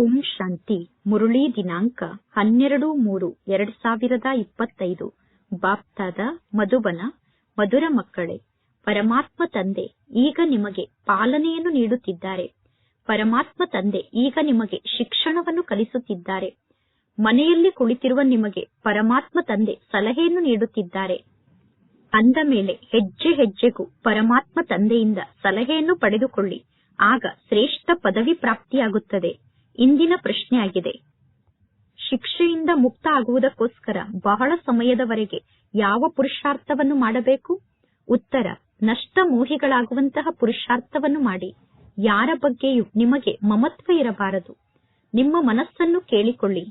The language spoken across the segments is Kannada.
ಓಂ ಶಾಂತಿ. ಮುರುಳಿ ದಿನಾಂಕ ಹನ್ನೆರಡು ಮೂರು ಎರಡ್ ಸಾವಿರದ ಇಪ್ಪತ್ತೈದು. ಬಾಪ್ತಾದ ಮಧುಬನ, ಮಧುರ ಮಕ್ಕಳೇ, ಪರಮಾತ್ಮ ತಂದೆ ಈಗ ನಿಮಗೆ ಪಾಲನೆಯನ್ನು ನೀಡುತ್ತಿದ್ದಾರೆ. ಪರಮಾತ್ಮ ತಂದೆ ಈಗ ನಿಮಗೆ ಶಿಕ್ಷಣವನ್ನು ಕಲಿಸುತ್ತಿದ್ದಾರೆ. ಮನೆಯಲ್ಲಿ ಕುಳಿತಿರುವ ನಿಮಗೆ ಪರಮಾತ್ಮ ತಂದೆ ಸಲಹೆಯನ್ನು ನೀಡುತ್ತಿದ್ದಾರೆ. ಅಂದ ಮೇಲೆ ಹೆಜ್ಜೆ ಹೆಜ್ಜೆಗೂ ಪರಮಾತ್ಮ ತಂದೆಯಿಂದ ಸಲಹೆಯನ್ನು ಪಡೆದುಕೊಳ್ಳಿ. ಆಗ ಶ್ರೇಷ್ಠ ಪದವಿ ಪ್ರಾಪ್ತಿಯಾಗುತ್ತದೆ. ಇಂದಿನ ಪ್ರಶ್ನೆಯಾಗಿದೆ ಶಿಕ್ಷೆಯಿಂದ ಮುಕ್ತ ಆಗುವುದಕ್ಕೋಸ್ಕರ ಬಹಳ ಸಮಯದವರೆಗೆ ಯಾವ ಪುರುಷಾರ್ಥವನ್ನು ಮಾಡಬೇಕು? ಉತ್ತರ ನಷ್ಟ ಮೋಹಿಗಳಾಗುವಂತಹ ಪುರುಷಾರ್ಥವನ್ನು ಮಾಡಿ. ಯಾರ ಬಗ್ಗೆಯೂ ನಿಮಗೆ ಮಮತ್ವ ಇರಬಾರದು. ನಿಮ್ಮ ಮನಸ್ಸನ್ನು ಕೇಳಿಕೊಳ್ಳಿ.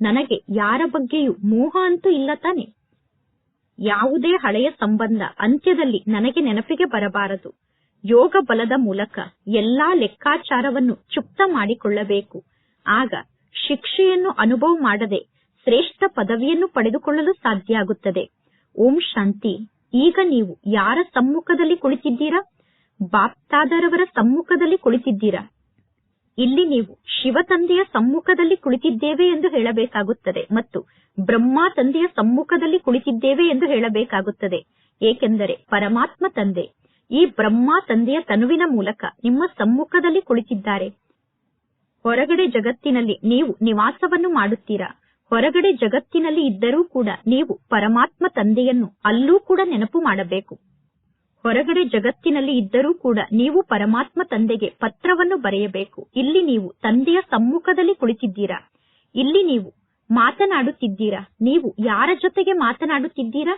ನನಗೆ ಯಾರ ಬಗ್ಗೆಯೂ ಮೋಹ ಅಂತೂ ಇಲ್ಲ ತಾನೆ. ಯಾವುದೇ ಹಳೆಯ ಸಂಬಂಧ ಅಂತ್ಯದಲ್ಲಿ ನನಗೆ ನೆನಪಿಗೆ ಬರಬಾರದು. ಯೋಗ ಬಲದ ಮೂಲಕ ಎಲ್ಲಾ ಲೆಕ್ಕಾಚಾರವನ್ನು ಚುಪ್ತ ಮಾಡಿಕೊಳ್ಳಬೇಕು. ಆಗ ಶಿಕ್ಷೆಯನ್ನು ಅನುಭವ ಮಾಡದೆ ಶ್ರೇಷ್ಠ ಪದವಿಯನ್ನು ಪಡೆದುಕೊಳ್ಳಲು ಸಾಧ್ಯ ಆಗುತ್ತದೆ. ಓಂ ಶಾಂತಿ. ಈಗ ನೀವು ಯಾರ ಸಮ್ಮುಖದಲ್ಲಿ ಕುಳಿತಿದ್ದೀರಾ? ಬಾಪ್ತಾದರವರ ಸಮ್ಮುಖದಲ್ಲಿ ಕುಳಿತಿದ್ದೀರಾ? ಇಲ್ಲಿ ನೀವು ಶಿವ ತಂದೆಯ ಸಮ್ಮುಖದಲ್ಲಿ ಕುಳಿತಿದ್ದೇವೆ ಎಂದು ಹೇಳಬೇಕಾಗುತ್ತದೆ ಮತ್ತು ಬ್ರಹ್ಮ ತಂದೆಯ ಸಮ್ಮುಖದಲ್ಲಿ ಕುಳಿತಿದ್ದೇವೆ ಎಂದು ಹೇಳಬೇಕಾಗುತ್ತದೆ. ಏಕೆಂದರೆ ಪರಮಾತ್ಮ ತಂದೆ. ಈ ಬ್ರಹ್ಮ ತಂದೆಯ ತನುವಿನ ಮೂಲಕ ನಿಮ್ಮ ಸಮ್ಮುಖದಲ್ಲಿ ಕುಳಿತಿದ್ದಾರೆ. ಹೊರಗಡೆ ಜಗತ್ತಿನಲ್ಲಿ ನೀವು ನಿವಾಸವನ್ನು ಮಾಡುತ್ತೀರಾ? ಹೊರಗಡೆ ಜಗತ್ತಿನಲ್ಲಿ ಇದ್ದರೂ ಕೂಡ ನೀವು ಪರಮಾತ್ಮ ತಂದೆಯನ್ನು ಅಲ್ಲೂ ಕೂಡ ನೆನಪು ಮಾಡಬೇಕು. ಹೊರಗಡೆ ಜಗತ್ತಿನಲ್ಲಿ ಇದ್ದರೂ ಕೂಡ ನೀವು ಪರಮಾತ್ಮ ತಂದೆಗೆ ಪತ್ರವನ್ನು ಬರೆಯಬೇಕು. ಇಲ್ಲಿ ನೀವು ತಂದೆಯ ಸಮ್ಮುಖದಲ್ಲಿ ಕುಳಿತಿದ್ದೀರಾ? ಇಲ್ಲಿ ನೀವು ಮಾತನಾಡುತ್ತಿದ್ದೀರಾ? ನೀವು ಯಾರ ಜೊತೆಗೆ ಮಾತನಾಡುತ್ತಿದ್ದೀರಾ?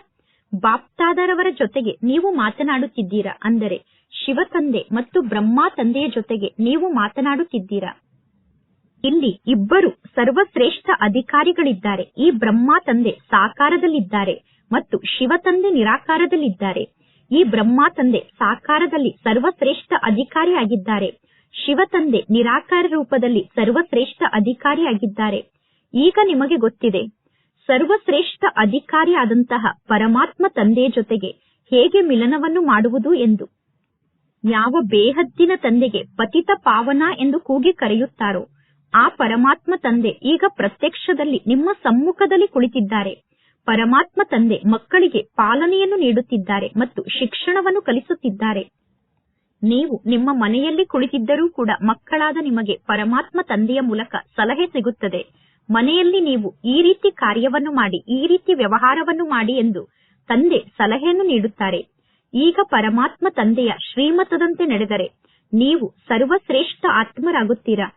ಬಾಪ್ತಾದರವರ ಜೊತೆಗೆ ನೀವು ಮಾತನಾಡುತ್ತಿದ್ದೀರಾ? ಅಂದರೆ ಶಿವ ತಂದೆ ಮತ್ತು ಬ್ರಹ್ಮ ತಂದೆಯ ಜೊತೆಗೆ ನೀವು ಮಾತನಾಡುತ್ತಿದ್ದೀರಾ? ಇಲ್ಲಿ ಇಬ್ಬರು ಸರ್ವಶ್ರೇಷ್ಠ ಅಧಿಕಾರಿಗಳಿದ್ದಾರೆ. ಈ ಬ್ರಹ್ಮ ತಂದೆ ಸಾಕಾರದಲ್ಲಿದ್ದಾರೆ ಮತ್ತು ಶಿವ ತಂದೆ ನಿರಾಕಾರದಲ್ಲಿದ್ದಾರೆ. ಈ ಬ್ರಹ್ಮ ತಂದೆ ಸಾಕಾರದಲ್ಲಿ ಸರ್ವಶ್ರೇಷ್ಠ ಅಧಿಕಾರಿಯಾಗಿದ್ದಾರೆ. ಶಿವ ತಂದೆ ನಿರಾಕಾರ ರೂಪದಲ್ಲಿ ಸರ್ವಶ್ರೇಷ್ಠ ಅಧಿಕಾರಿಯಾಗಿದ್ದಾರೆ. ಈಗ ನಿಮಗೆ ಗೊತ್ತಿದೆ ಸರ್ವಶ್ರೇಷ್ಠ ಅಧಿಕಾರಿಯಾದಂತಹ ಪರಮಾತ್ಮ ತಂದೆಯ ಜೊತೆಗೆ ಹೇಗೆ ಮಿಲನವನ್ನು ಮಾಡುವುದು ಎಂದು. ಯಾವ ಬೇಹದ್ದಿನ ತಂದೆಗೆ ಪತಿತ ಪಾವನ ಎಂದು ಕೂಗಿ ಕರೆಯುತ್ತಾರೋ, ಆ ಪರಮಾತ್ಮ ತಂದೆ ಈಗ ಪ್ರತ್ಯಕ್ಷದಲ್ಲಿ ನಿಮ್ಮ ಸಮ್ಮುಖದಲ್ಲಿ ಕುಳಿತಿದ್ದಾರೆ. ಪರಮಾತ್ಮ ತಂದೆ ಮಕ್ಕಳಿಗೆ ಪಾಲನೆಯನ್ನು ನೀಡುತ್ತಿದ್ದಾರೆ ಮತ್ತು ಶಿಕ್ಷಣವನ್ನು ಕಲಿಸುತ್ತಿದ್ದಾರೆ. ನೀವು ನಿಮ್ಮ ಮನೆಯಲ್ಲಿ ಕುಳಿತಿದ್ದರೂ ಕೂಡ ಮಕ್ಕಳಾದ ನಿಮಗೆ ಪರಮಾತ್ಮ ತಂದೆಯ ಮೂಲಕ ಸಲಹೆ ಸಿಗುತ್ತದೆ. ಮನೆಯಲ್ಲಿ ನೀವು ಈ ರೀತಿ ಕಾರ್ಯವನ್ನು ಮಾಡಿ, ಈ ರೀತಿ ವ್ಯವಹಾರವನ್ನು ಮಾಡಿ ಎಂದು ತಂದೆ ಸಲಹೆಯನ್ನು ನೀಡುತ್ತಾರೆ. ಈಗ ಪರಮಾತ್ಮ ತಂದೆಯ ಶ್ರೀಮತದಂತೆ ನಡೆದರೆ ನೀವು ಸರ್ವಶ್ರೇಷ್ಠ ಆತ್ಮರಾಗುತ್ತೀರಾ?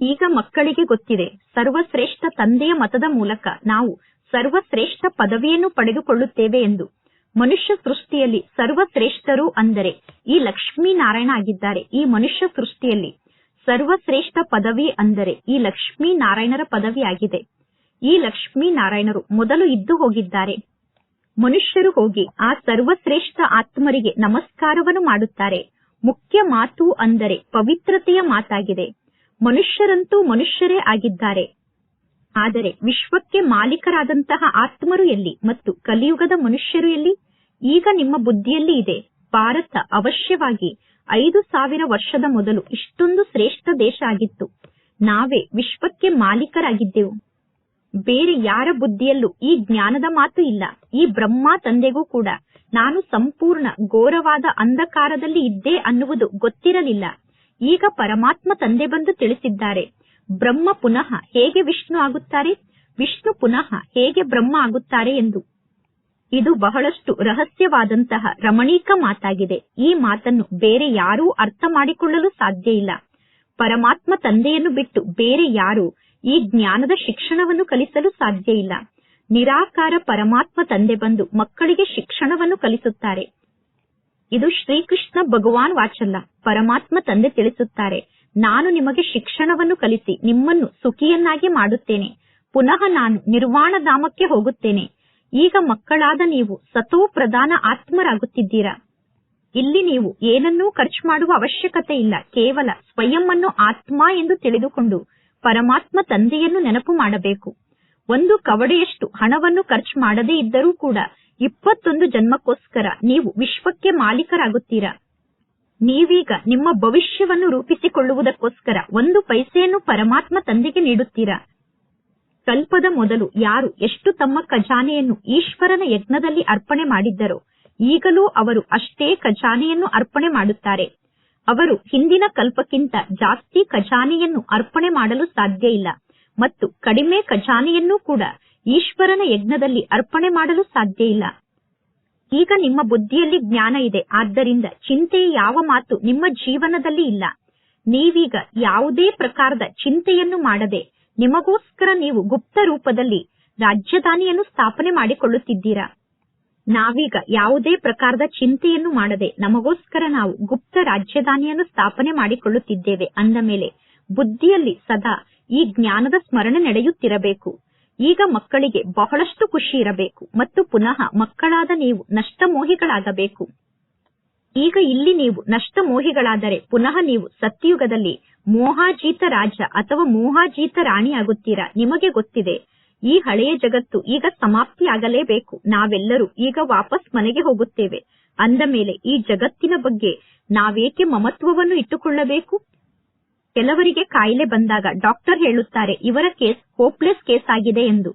ಈಗ ಮಕ್ಕಳಿಗೆ ಗೊತ್ತಿದೆ, ಸರ್ವಶ್ರೇಷ್ಠ ತಂದೆಯ ಮತದ ಮೂಲಕ ನಾವು ಸರ್ವಶ್ರೇಷ್ಠ ಪದವಿಯನ್ನು ಪಡೆದುಕೊಳ್ಳುತ್ತೇವೆ ಎಂದು. ಮನುಷ್ಯ ಸೃಷ್ಟಿಯಲ್ಲಿ ಸರ್ವಶ್ರೇಷ್ಠರು ಅಂದರೆ ಈ ಲಕ್ಷ್ಮೀನಾರಾಯಣ ಆಗಿದ್ದಾರೆ. ಈ ಮನುಷ್ಯ ಸೃಷ್ಟಿಯಲ್ಲಿ ಸರ್ವಶ್ರೇಷ್ಠ ಪದವಿ ಅಂದರೆ ಈ ಲಕ್ಷ್ಮೀ ನಾರಾಯಣರ ಪದವಿ ಆಗಿದೆ ಈ ಲಕ್ಷ್ಮೀ ನಾರಾಯಣರು ಮೊದಲು ಇದ್ದು ಹೋಗಿದ್ದಾರೆ. ಮನುಷ್ಯರು ಹೋಗಿ ಆ ಸರ್ವಶ್ರೇಷ್ಠ ಆತ್ಮರಿಗೆ ನಮಸ್ಕಾರವನ್ನು ಮಾಡುತ್ತಾರೆ. ಮುಖ್ಯ ಮಾತು ಅಂದರೆ ಪವಿತ್ರತೆಯ ಮಾತಾಗಿದೆ. ಮನುಷ್ಯರಂತೂ ಮನುಷ್ಯರೇ ಆಗಿದ್ದಾರೆ. ಆದರೆ ವಿಶ್ವಕ್ಕೆ ಮಾಲೀಕರಾದಂತಹ ಆತ್ಮರು ಎಲ್ಲಿ ಮತ್ತು ಕಲಿಯುಗದ ಮನುಷ್ಯರು ಎಲ್ಲಿ? ಈಗ ನಿಮ್ಮ ಬುದ್ಧಿಯಲ್ಲಿ ಇದೆ. ಭಾರತ ಅವಶ್ಯವಾಗಿ ಐದು ಸಾವಿರ ವರ್ಷದ ಮೊದಲು ಇಷ್ಟೊಂದು ಶ್ರೇಷ್ಠ ದೇಶ ಆಗಿತ್ತು. ನಾವೇ ವಿಶ್ವಕ್ಕೆ ಮಾಲೀಕರಾಗಿದ್ದೆವು. ಬೇರೆ ಯಾರ ಬುದ್ಧಿಯಲ್ಲೂ ಈ ಜ್ಞಾನದ ಮಾತು ಇಲ್ಲ. ಈ ಬ್ರಹ್ಮ ತಂದೆಗೂ ಕೂಡ ನಾನು ಸಂಪೂರ್ಣ ಘೋರವಾದ ಅಂಧಕಾರದಲ್ಲಿ ಇದ್ದೆ ಅನ್ನುವುದು ಗೊತ್ತಿರಲಿಲ್ಲ. ಈಗ ಪರಮಾತ್ಮ ತಂದೆ ಬಂದು ತಿಳಿಸಿದ್ದಾರೆ. ಬ್ರಹ್ಮ ಪುನಃ ಹೇಗೆ ವಿಷ್ಣು ಆಗುತ್ತಾರೆ? ವಿಷ್ಣು ಪುನಃ ಹೇಗೆ ಬ್ರಹ್ಮ ಆಗುತ್ತಾರೆ ಎಂದು. ಇದು ಬಹಳಷ್ಟು ರಹಸ್ಯವಾದಂತಹ ರಮಣೀಕ ಮಾತಾಗಿದೆ. ಈ ಮಾತನ್ನು ಬೇರೆ ಯಾರೂ ಅರ್ಥ ಮಾಡಿಕೊಳ್ಳಲು ಸಾಧ್ಯ ಇಲ್ಲ. ಪರಮಾತ್ಮ ತಂದೆಯನ್ನು ಬಿಟ್ಟು ಬೇರೆ ಯಾರು ಈ ಜ್ಞಾನದ ಶಿಕ್ಷಣವನ್ನು ಕಲಿಸಲು ಸಾಧ್ಯ ಇಲ್ಲ. ನಿರಾಕಾರ ಪರಮಾತ್ಮ ತಂದೆ ಬಂದು ಮಕ್ಕಳಿಗೆ ಶಿಕ್ಷಣವನ್ನು ಕಲಿಸುತ್ತಾರೆ. ಇದು ಶ್ರೀಕೃಷ್ಣ ಭಗವಾನ್ ವಾಚಲ್ಲ. ಪರಮಾತ್ಮ ತಂದೆ ತಿಳಿಸುತ್ತಾರೆ, ನಾನು ನಿಮಗೆ ಶಿಕ್ಷಣವನ್ನು ಕಲಿಸಿ ನಿಮ್ಮನ್ನು ಸುಖಿಯನ್ನಾಗಿ ಮಾಡುತ್ತೇನೆ. ಪುನಃ ನಾನು ನಿರ್ವಾಣಧಾಮಕ್ಕೆ ಹೋಗುತ್ತೇನೆ. ಈಗ ಮಕ್ಕಳಾದ ನೀವು ಸತೋ ಪ್ರಧಾನ ಆತ್ಮರಾಗುತ್ತಿದ್ದೀರಾ? ಇಲ್ಲಿ ನೀವು ಏನನ್ನೂ ಖರ್ಚು ಮಾಡುವ ಅವಶ್ಯಕತೆ ಇಲ್ಲ. ಕೇವಲ ಸ್ವಯಂ ಅನ್ನು ಆತ್ಮ ಎಂದು ತಿಳಿದುಕೊಂಡು ಪರಮಾತ್ಮ ತಂದೆಯನ್ನು ನೆನಪು ಮಾಡಬೇಕು. ಒಂದು ಕವಡೆಯಷ್ಟು ಹಣವನ್ನು ಖರ್ಚು ಮಾಡದೇ ಇದ್ದರೂ ಕೂಡ ಇಪ್ಪತ್ತೊಂದು ಜನ್ಮಕ್ಕೋಸ್ಕರ ನೀವು ವಿಶ್ವಕ್ಕೆ ಮಾಲೀಕರಾಗುತ್ತೀರಾ? ನೀವೀಗ ನಿಮ್ಮ ಭವಿಷ್ಯವನ್ನು ರೂಪಿಸಿಕೊಳ್ಳುವುದಕ್ಕೋಸ್ಕರ ಒಂದು ಪೈಸೆಯನ್ನು ಪರಮಾತ್ಮ ತಂದೆಗೆ ನೀಡುತ್ತೀರಾ? ಕಲ್ಪದ ಮೊದಲು ಯಾರು ಎಷ್ಟು ತಮ್ಮ ಖಜಾನೆಯನ್ನು ಈಶ್ವರನ ಯಜ್ಞದಲ್ಲಿ ಅರ್ಪಣೆ ಮಾಡಿದ್ದರೋ, ಈಗಲೂ ಅವರು ಅಷ್ಟೇ ಖಜಾನೆಯನ್ನು ಅರ್ಪಣೆ ಮಾಡುತ್ತಾರೆ. ಅವರು ಹಿಂದಿನ ಕಲ್ಪಕ್ಕಿಂತ ಜಾಸ್ತಿ ಖಜಾನೆಯನ್ನು ಅರ್ಪಣೆ ಮಾಡಲು ಸಾಧ್ಯ ಇಲ್ಲ. ಮತ್ತು ಕಡಿಮೆ ಖಜಾನೆಯನ್ನೂ ಕೂಡ ಈಶ್ವರನ ಯಜ್ಞದಲ್ಲಿ ಅರ್ಪಣೆ ಮಾಡಲು ಸಾಧ್ಯ ಇಲ್ಲ. ಈಗ ನಿಮ್ಮ ಬುದ್ಧಿಯಲ್ಲಿ ಜ್ಞಾನ ಇದೆ, ಆದ್ದರಿಂದ ಚಿಂತೆಯ ಯಾವ ಮಾತು ನಿಮ್ಮ ಜೀವನದಲ್ಲಿ ಇಲ್ಲ. ನೀವೀಗ ಯಾವುದೇ ಪ್ರಕಾರದ ಚಿಂತೆಯನ್ನು ಮಾಡದೆ ನಿಮಗೋಸ್ಕರ ನೀವು ಗುಪ್ತ ರೂಪದಲ್ಲಿ ರಾಜ್ಯಧಾನಿಯನ್ನು ಸ್ಥಾಪನೆ ಮಾಡಿಕೊಳ್ಳುತ್ತಿದ್ದೀರಾ? ನಾವೀಗ ಯಾವುದೇ ಪ್ರಕಾರದ ಚಿಂತೆಯನ್ನು ಮಾಡದೆ ನಮಗೋಸ್ಕರ ನಾವು ಗುಪ್ತ ರಾಜ್ಯಧಾನಿಯನ್ನು ಸ್ಥಾಪನೆ ಮಾಡಿಕೊಳ್ಳುತ್ತಿದ್ದೇವೆ ಅಂದ ಮೇಲೆ ಬುದ್ಧಿಯಲ್ಲಿ ಸದಾ ಈ ಜ್ಞಾನದ ಸ್ಮರಣೆ ನಡೆಯುತ್ತಿರಬೇಕು. ಈಗ ಮಕ್ಕಳಿಗೆ ಬಹಳಷ್ಟು ಖುಷಿ ಇರಬೇಕು ಮತ್ತು ಪುನಃ ಮಕ್ಕಳಾದ ನೀವು ನಷ್ಟಮೋಹಿಗಳಾಗಬೇಕು. ಈಗ ಇಲ್ಲಿ ನೀವು ನಷ್ಟಮೋಹಿಗಳಾದರೆ ಪುನಃ ನೀವು ಸತ್ಯಯುಗದಲ್ಲಿ ಮೋಹಾಜೀತ ರಾಜ ಅಥವಾ ಮೋಹಾಜೀತ ರಾಣಿಯಾಗುತ್ತೀರಾ ನಿಮಗೆ ಗೊತ್ತಿದೆ. ಈ ಹಳೆಯ ಜಗತ್ತು ಈಗ ಸಮಾಪ್ತಿಯಾಗಲೇಬೇಕು. ನಾವೆಲ್ಲರೂ ಈಗ ವಾಪಸ್ ಮನೆಗೆ ಹೋಗುತ್ತೇವೆ. ಅಂದ ಮೇಲೆ ಈ ಜಗತ್ತಿನ ಬಗ್ಗೆ ನಾವೇಕೆ ಮಮತ್ವವನ್ನು ಇಟ್ಟುಕೊಳ್ಳಬೇಕು? ಕೆಲವರಿಗೆ ಕಾಯಿಲೆ ಬಂದಾಗ ಡಾಕ್ಟರ್ ಹೇಳುತ್ತಾರೆ, ಇವರ ಕೇಸ್ ಹೋಪ್ಲೆಸ್ ಕೇಸ್ ಆಗಿದೆ ಎಂದು.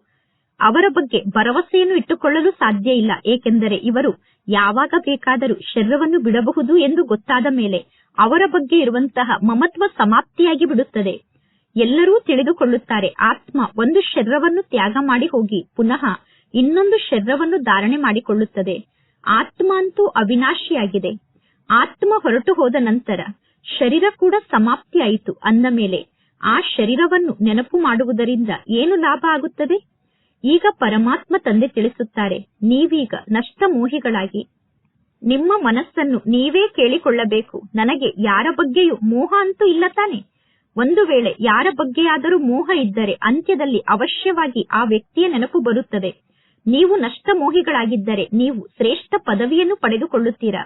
ಅವರ ಬಗ್ಗೆ ಭರವಸೆಯನ್ನು ಇಟ್ಟುಕೊಳ್ಳಲು ಸಾಧ್ಯ ಇಲ್ಲ, ಏಕೆಂದರೆ ಇವರು ಯಾವಾಗ ಬೇಕಾದರೂ ಶರೀರವನ್ನು ಬಿಡಬಹುದು ಎಂದು ಗೊತ್ತಾದ ಮೇಲೆ ಅವರ ಬಗ್ಗೆ ಇರುವಂತಹ ಮಮತ್ವ ಸಮಾಪ್ತಿಯಾಗಿ ಬಿಡುತ್ತದೆ. ಎಲ್ಲರೂ ತಿಳಿದುಕೊಳ್ಳುತ್ತಾರೆ, ಆತ್ಮ ಒಂದು ಶರೀರವನ್ನು ತ್ಯಾಗ ಮಾಡಿ ಹೋಗಿ, ಪುನಃ ಇನ್ನೊಂದು ಶರೀರವನ್ನು ಧಾರಣೆ ಮಾಡಿಕೊಳ್ಳುತ್ತದೆ. ಆತ್ಮ ಅಂತೂ ಅವಿನಾಶಿಯಾಗಿದೆ. ಆತ್ಮ ಹೊರಟು ಹೋದ ನಂತರ ಶರೀರ ಕೂಡ ಸಮಾಪ್ತಿಯಾಯಿತು ಅಂದ ಮೇಲೆ ಆ ಶರೀರವನ್ನು ನೆನಪು ಮಾಡುವುದರಿಂದ ಏನು ಲಾಭ ಆಗುತ್ತದೆ? ಈಗ ಪರಮಾತ್ಮ ತಂದೆ ತಿಳಿಸುತ್ತಾರೆ, ನೀವೀಗ ನಷ್ಟಮೋಹಿಗಳಾಗಿ ನಿಮ್ಮ ಮನಸ್ಸನ್ನು ನೀವೇ ಕೇಳಿಕೊಳ್ಳಬೇಕು. ನನಗೆ ಯಾರ ಬಗ್ಗೆಯೂ ಮೋಹ ಅಂತೂ ಇಲ್ಲ ತಾನೆ. ಒಂದು ವೇಳೆ ಯಾರ ಬಗ್ಗೆಯಾದರೂ ಮೋಹ ಇದ್ದರೆ ಅಂತ್ಯದಲ್ಲಿ ಅವಶ್ಯವಾಗಿ ಆ ವ್ಯಕ್ತಿಯ ನೆನಪು ಬರುತ್ತದೆ. ನೀವು ನಷ್ಟ ಮೋಹಿಗಳಾಗಿದ್ದರೆ ನೀವು ಶ್ರೇಷ್ಠ ಪದವಿಯನ್ನು ಪಡೆದುಕೊಳ್ಳುತ್ತೀರಾ?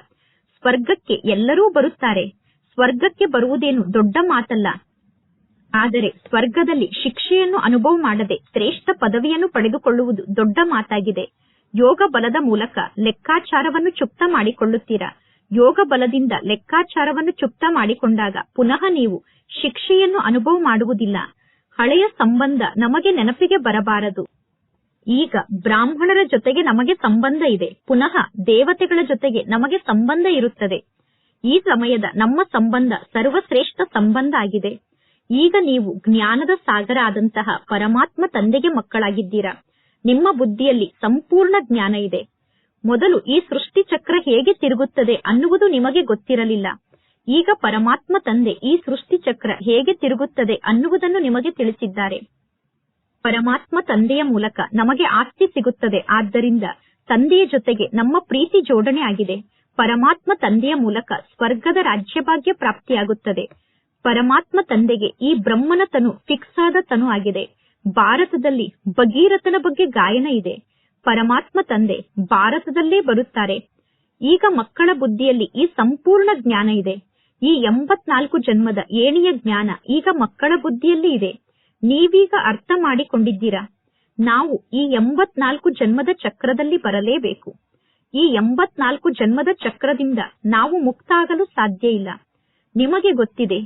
ಸ್ವರ್ಗಕ್ಕೆ ಎಲ್ಲರೂ ಬರುತ್ತಾರೆ. ಸ್ವರ್ಗಕ್ಕೆ ಬರುವುದೇನು ದೊಡ್ಡ ಮಾತಲ್ಲ. ಆದರೆ ಸ್ವರ್ಗದಲ್ಲಿ ಶಿಕ್ಷೆಯನ್ನು ಅನುಭವ ಮಾಡದೆ ಶ್ರೇಷ್ಠ ಪದವಿಯನ್ನು ಪಡೆದುಕೊಳ್ಳುವುದು ದೊಡ್ಡ ಮಾತಾಗಿದೆ. ಯೋಗ ಬಲದ ಮೂಲಕ ಲೆಕ್ಕಾಚಾರವನ್ನು ಚುಪ್ತ ಮಾಡಿಕೊಳ್ಳುತ್ತೀರಾ? ಯೋಗ ಬಲದಿಂದ ಲೆಕ್ಕಾಚಾರವನ್ನು ಚುಪ್ತ ಮಾಡಿಕೊಂಡಾಗ ಪುನಃ ನೀವು ಶಿಕ್ಷೆಯನ್ನು ಅನುಭವ ಮಾಡುವುದಿಲ್ಲ. ಹಳೆಯ ಸಂಬಂಧ ನಮಗೆ ನೆನಪಿಗೆ ಬರಬಾರದು. ಈಗ ಬ್ರಾಹ್ಮಣರ ಜೊತೆಗೆ ನಮಗೆ ಸಂಬಂಧ ಇದೆ. ಪುನಃ ದೇವತೆಗಳ ಜೊತೆಗೆ ನಮಗೆ ಸಂಬಂಧ ಇರುತ್ತದೆ. ಈ ಸಮಯದ ನಮ್ಮ ಸಂಬಂಧ ಸರ್ವಶ್ರೇಷ್ಠ ಸಂಬಂಧ ಆಗಿದೆ. ಈಗ ನೀವು ಜ್ಞಾನದ ಸಾಗರ ಆದಂತಹ ಪರಮಾತ್ಮ ತಂದೆಗೆ ಮಕ್ಕಳಾಗಿದ್ದೀರಾ? ನಿಮ್ಮ ಬುದ್ಧಿಯಲ್ಲಿ ಸಂಪೂರ್ಣ ಜ್ಞಾನ ಇದೆ. ಮೊದಲು ಈ ಸೃಷ್ಟಿ ಚಕ್ರ ಹೇಗೆ ತಿರುಗುತ್ತದೆ ಅನ್ನುವುದು ನಿಮಗೆ ಗೊತ್ತಿರಲಿಲ್ಲ. ಈಗ ಪರಮಾತ್ಮ ತಂದೆ ಈ ಸೃಷ್ಟಿ ಚಕ್ರ ಹೇಗೆ ತಿರುಗುತ್ತದೆ ಅನ್ನುವುದನ್ನು ನಿಮಗೆ ತಿಳಿಸಿದ್ದಾರೆ. ಪರಮಾತ್ಮ ತಂದೆಯ ಮೂಲಕ ನಮಗೆ ಆಸ್ತಿ ಸಿಗುತ್ತದೆ. ಆದ್ದರಿಂದ ತಂದೆಯ ಜೊತೆಗೆ ನಮ್ಮ ಪ್ರೀತಿ ಜೋಡಣೆ ಆಗಿದೆ. ಪರಮಾತ್ಮ ತಂದೆಯ ಮೂಲಕ ಸ್ವರ್ಗದ ರಾಜ್ಯಭಾಗ್ಯ ಪ್ರಾಪ್ತಿಯಾಗುತ್ತದೆ. ಪರಮಾತ್ಮ ತಂದೆಗೆ ಈ ಬ್ರಹ್ಮನ ತನು ಫಿಕ್ಸ್ ಆದ ತನು ಆಗಿದೆ. ಭಾರತದಲ್ಲಿ ಭಗೀರಥನ ಬಗ್ಗೆ ಗಾಯನ ಇದೆ. ಪರಮಾತ್ಮ ತಂದೆ ಭಾರತದಲ್ಲೇ ಬರುತ್ತಾರೆ. ಈಗ ಮಕ್ಕಳ ಬುದ್ಧಿಯಲ್ಲಿ ಈ ಸಂಪೂರ್ಣ ಜ್ಞಾನ ಇದೆ. ಈ ಎಂಬತ್ನಾಲ್ಕು ಜನ್ಮದ ಏಣಿಯ ಜ್ಞಾನ ಈಗ ಮಕ್ಕಳ ಬುದ್ಧಿಯಲ್ಲಿ ಇದೆ. ನೀವೀಗ ಅರ್ಥ ಮಾಡಿಕೊಂಡಿದ್ದೀರಾ? ನಾವು ಈ ಎಂಬತ್ನಾಲ್ಕು ಜನ್ಮದ ಚಕ್ರದಲ್ಲಿ ಬರಲೇಬೇಕು. ಈ ಎಂಬತ್ನಾಲ್ಕು ಜನ್ಮದ ಚಕ್ರದಿಂದ ನಾವು ಮುಕ್ತ ಆಗಲು ಸಾಧ್ಯ ಇಲ್ಲ. ನಿಮಗೆ ಗೊತ್ತಿದೆ,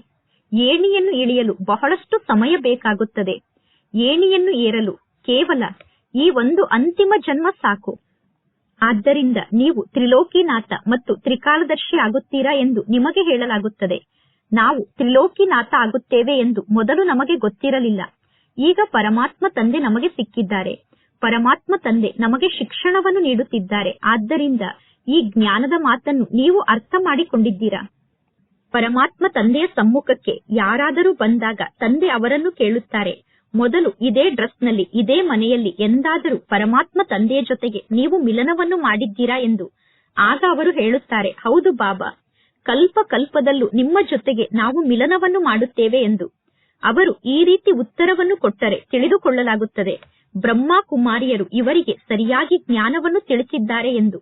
ಏಣಿಯನ್ನು ಇಳಿಯಲು ಬಹಳಷ್ಟು ಸಮಯ ಬೇಕಾಗುತ್ತದೆ. ಏಣಿಯನ್ನು ಏರಲು ಕೇವಲ ಈ ಒಂದು ಅಂತಿಮ ಜನ್ಮ ಸಾಕು. ಆದ್ದರಿಂದ ನೀವು ತ್ರಿಲೋಕಿನಾಥ ಮತ್ತು ತ್ರಿಕಾಲದರ್ಶಿ ಆಗುತ್ತೀರಾ ಎಂದು ನಿಮಗೆ ಹೇಳಲಾಗುತ್ತದೆ. ನಾವು ತ್ರಿಲೋಕಿನಾಥ ಆಗುತ್ತೇವೆ ಎಂದು ಮೊದಲು ನಮಗೆ ಗೊತ್ತಿರಲಿಲ್ಲ. ಈಗ ಪರಮಾತ್ಮ ತಂದೆ ನಮಗೆ ಸಿಕ್ಕಿದ್ದಾರೆ. ಪರಮಾತ್ಮ ತಂದೆ ನಮಗೆ ಶಿಕ್ಷಣವನ್ನು ನೀಡುತ್ತಿದ್ದಾರೆ. ಆದ್ದರಿಂದ ಈ ಜ್ಞಾನದ ಮಾತನ್ನು ನೀವು ಅರ್ಥ ಮಾಡಿಕೊಂಡಿದ್ದೀರಾ? ಪರಮಾತ್ಮ ತಂದೆಯ ಸಮ್ಮುಖಕ್ಕೆ ಯಾರಾದರೂ ಬಂದಾಗ ತಂದೆ ಅವರನ್ನು ಕೇಳುತ್ತಾರೆ. ಮೊದಲು ಇದೇ ಡ್ರೆಸ್ನಲ್ಲಿ, ಇದೇ ಮನೆಯಲ್ಲಿ ಎಂದಾದರೂ ಪರಮಾತ್ಮ ತಂದೆಯ ಜೊತೆಗೆ ನೀವು ಮಿಲನವನ್ನು ಮಾಡಿದ್ದೀರಾ ಎಂದು ಆಗ ಅವರು ಹೇಳುತ್ತಾರೆ, ಹೌದು ಬಾಬಾ, ಕಲ್ಪ ಕಲ್ಪದಲ್ಲೂ ನಿಮ್ಮ ಜೊತೆಗೆ ನಾವು ಮಿಲನವನ್ನು ಮಾಡುತ್ತೇವೆ ಎಂದು. ಅವರು ಈ ರೀತಿ ಉತ್ತರವನ್ನು ಕೊಟ್ಟರೆ ತಿಳಿದುಕೊಳ್ಳಲಾಗುತ್ತದೆ, ಬ್ರಹ್ಮ ಕುಮಾರಿಯರು ಇವರಿಗೆ ಸರಿಯಾಗಿ ಜ್ಞಾನವನ್ನು ತಿಳಿಸಿದ್ದಾರೆ ಎಂದು.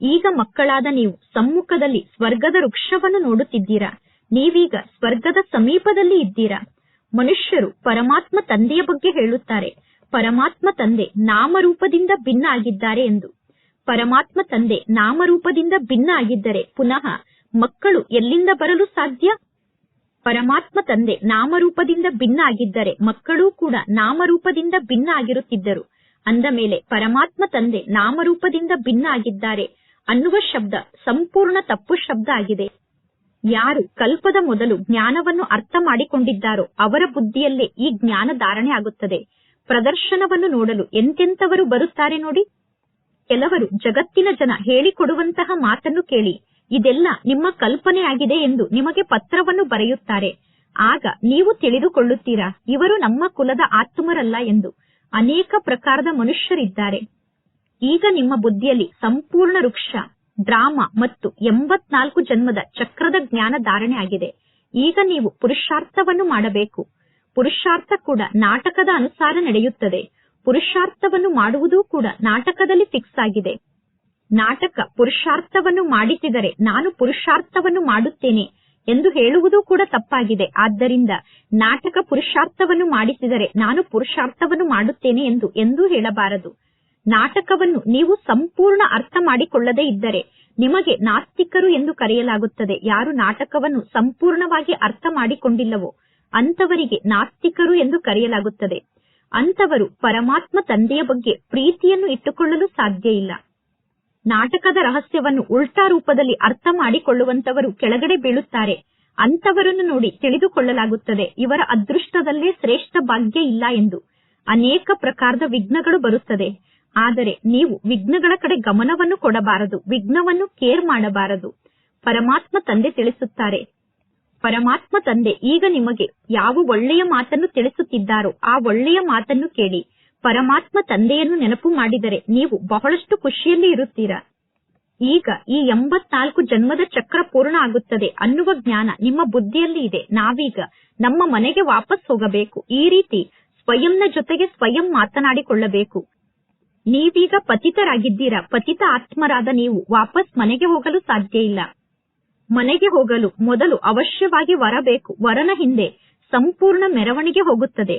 ಈಗ ಮಕ್ಕಳಾದ ನೀವು ಸಮ್ಮುಖದಲ್ಲಿ ಸ್ವರ್ಗದ ವೃಕ್ಷವನ್ನು ನೋಡುತ್ತಿದ್ದೀರಾ? ನೀವೀಗ ಸ್ವರ್ಗದ ಸಮೀಪದಲ್ಲಿ ಇದ್ದೀರಾ? ಮನುಷ್ಯರು ಪರಮಾತ್ಮ ತಂದೆಯ ಬಗ್ಗೆ ಹೇಳುತ್ತಾರೆ. ಪರಮಾತ್ಮ ತಂದೆ ನಾಮರೂಪದಿಂದ ಭಿನ್ನ ಆಗಿದ್ದಾರೆ ಎಂದು. ಪರಮಾತ್ಮ ತಂದೆ ನಾಮರೂಪದಿಂದ ಭಿನ್ನ ಆಗಿದ್ದರೆ ಪುನಃ ಮಕ್ಕಳು ಎಲ್ಲಿಂದ ಬರಲು ಸಾಧ್ಯ? ಪರಮಾತ್ಮ ತಂದೆ ನಾಮರೂಪದಿಂದ ಭಿನ್ನ ಆಗಿದ್ದರೆ ಮಕ್ಕಳೂ ಕೂಡ ನಾಮರೂಪದಿಂದ ಭಿನ್ನ ಆಗಿರುತ್ತಿದ್ದರು. ಅಂದ ಮೇಲೆ ಪರಮಾತ್ಮ ತಂದೆ ನಾಮರೂಪದಿಂದ ಭಿನ್ನ ಆಗಿದ್ದಾರೆ ಅನ್ನುವ ಶಬ್ದ ಸಂಪೂರ್ಣ ತಪ್ಪು ಶಬ್ದ ಆಗಿದೆ. ಯಾರು ಕಲ್ಪದ ಮೊದಲು ಜ್ಞಾನವನ್ನು ಅರ್ಥ ಮಾಡಿಕೊಂಡಿದ್ದಾರೋ ಅವರ ಬುದ್ಧಿಯಲ್ಲೇ ಈ ಜ್ಞಾನ ಧಾರಣೆ ಆಗುತ್ತದೆ. ಪ್ರದರ್ಶನವನ್ನು ನೋಡಲು ಎಂತೆಂಥವರು ಬರುತ್ತಾರೆ ನೋಡಿ. ಕೆಲವರು ಜಗತ್ತಿನ ಜನ ಹೇಳಿಕೊಡುವಂತಹ ಮಾತನ್ನು ಕೇಳಿ, ಇದೆಲ್ಲ ನಿಮ್ಮ ಕಲ್ಪನೆಯಾಗಿದೆ ಎಂದು ನಿಮಗೆ ಪತ್ರವನ್ನು ಬರೆಯುತ್ತಾರೆ. ಆಗ ನೀವು ತಿಳಿದುಕೊಳ್ಳುತ್ತೀರಾ, ಇವರು ನಮ್ಮ ಕುಲದ ಆತ್ಮರಲ್ಲ ಎಂದು. ಅನೇಕ ಪ್ರಕಾರದ ಮನುಷ್ಯರಿದ್ದಾರೆ. ಈಗ ನಿಮ್ಮ ಬುದ್ಧಿಯಲ್ಲಿ ಸಂಪೂರ್ಣ ವೃಕ್ಷ ಡ್ರಾಮಾ ಮತ್ತು ಎಂಬತ್ನಾಲ್ಕು ಜನ್ಮದ ಚಕ್ರದ ಜ್ಞಾನ ಧಾರಣೆ ಆಗಿದೆ. ಈಗ ನೀವು ಪುರುಷಾರ್ಥವನ್ನು ಮಾಡಬೇಕು. ಪುರುಷಾರ್ಥ ಕೂಡ ನಾಟಕದ ಅನುಸಾರ ನಡೆಯುತ್ತದೆ. ಪುರುಷಾರ್ಥವನ್ನು ಮಾಡುವುದೂ ಕೂಡ ನಾಟಕದಲ್ಲಿ ಫಿಕ್ಸ್ ಆಗಿದೆ. ನಾಟಕ ಪುರುಷಾರ್ಥವನ್ನು ಮಾಡಿಸಿದರೆ ನಾನು ಪುರುಷಾರ್ಥವನ್ನು ಮಾಡುತ್ತೇನೆ ಎಂದು ಹೇಳುವುದೂ ಕೂಡ ತಪ್ಪಾಗಿದೆ. ಆದ್ದರಿಂದ ನಾಟಕ ಪುರುಷಾರ್ಥವನ್ನು ಮಾಡಿಸಿದರೆ ನಾನು ಪುರುಷಾರ್ಥವನ್ನು ಮಾಡುತ್ತೇನೆ ಎಂದು ಎಂದೂ ಹೇಳಬಾರದು. ನಾಟಕವನ್ನು ನೀವು ಸಂಪೂರ್ಣ ಅರ್ಥ ಮಾಡಿಕೊಳ್ಳದೇ ಇದ್ದರೆ ನಿಮಗೆ ನಾಸ್ತಿಕರು ಎಂದು ಕರೆಯಲಾಗುತ್ತದೆ. ಯಾರು ನಾಟಕವನ್ನು ಸಂಪೂರ್ಣವಾಗಿ ಅರ್ಥ ಮಾಡಿಕೊಂಡಿಲ್ಲವೋ ಅಂತವರಿಗೆ ನಾಸ್ತಿಕರು ಎಂದು ಕರೆಯಲಾಗುತ್ತದೆ. ಅಂತವರು ಪರಮಾತ್ಮ ತಂದೆಯ ಬಗ್ಗೆ ಪ್ರೀತಿಯನ್ನು ಇಟ್ಟುಕೊಳ್ಳಲು ಸಾಧ್ಯ ಇಲ್ಲ. ನಾಟಕದ ರಹಸ್ಯವನ್ನು ಉಲ್ಟಾ ರೂಪದಲ್ಲಿ ಅರ್ಥ ಮಾಡಿಕೊಳ್ಳುವಂತವರು ಕೆಳಗಡೆ ಬೀಳುತ್ತಾರೆ. ಅಂತವರನ್ನು ನೋಡಿ ತಿಳಿದುಕೊಳ್ಳಲಾಗುತ್ತದೆ. ಇವರ ಅದೃಷ್ಟದಲ್ಲೇ ಶ್ರೇಷ್ಠ ಭಾಗ್ಯ ಇಲ್ಲ ಎಂದು ಅನೇಕ ಪ್ರಕಾರದ ವಿಘ್ನಗಳು ಬರುತ್ತದೆ. ಆದರೆ ನೀವು ವಿಘ್ನಗಳ ಕಡೆ ಗಮನವನ್ನು ಕೊಡಬಾರದು, ವಿಘ್ನವನ್ನು ಕೇರ್ ಮಾಡಬಾರದು. ಪರಮಾತ್ಮ ತಂದೆ ತಿಳಿಸುತ್ತಾರೆ. ಪರಮಾತ್ಮ ತಂದೆ, ಈಗ ನಿಮಗೆ ಯಾವ ಒಳ್ಳೆಯ ಮಾತನ್ನು ತಿಳಿಸುತ್ತಿದ್ದಾರೋ ಆ ಒಳ್ಳೆಯ ಮಾತನ್ನು ಕೇಳಿ. ಪರಮಾತ್ಮ ತಂದೆಯನ್ನು ನೆನಪು ಮಾಡಿದರೆ ನೀವು ಬಹಳಷ್ಟು ಖುಷಿಯಲ್ಲಿ ಇರುತ್ತೀರಾ? ಈಗ ಈ ಎಂಬತ್ನಾಲ್ಕು ಜನ್ಮದ ಚಕ್ರ ಪೂರ್ಣ ಆಗುತ್ತದೆ ಅನ್ನುವ ಜ್ಞಾನ ನಿಮ್ಮ ಬುದ್ಧಿಯಲ್ಲಿ ಇದೆ. ನಾವೀಗ ನಮ್ಮ ಮನೆಗೆ ವಾಪಸ್ ಹೋಗಬೇಕು. ಈ ರೀತಿ ಸ್ವಯಂನ ಜೊತೆಗೆ ಸ್ವಯಂ ಮಾತನಾಡಿಕೊಳ್ಳಬೇಕು. ನೀವೀಗ ಪತಿತರಾಗಿದ್ದೀರಾ? ಪತಿತ ಆತ್ಮರಾದ ನೀವು ವಾಪಸ್ ಮನೆಗೆ ಹೋಗಲು ಸಾಧ್ಯ ಇಲ್ಲ. ಮನೆಗೆ ಹೋಗಲು ಮೊದಲು ಅವಶ್ಯವಾಗಿ ವರಬೇಕು. ವರನ ಹಿಂದೆ ಸಂಪೂರ್ಣ ಮೆರವಣಿಗೆ ಹೋಗುತ್ತದೆ.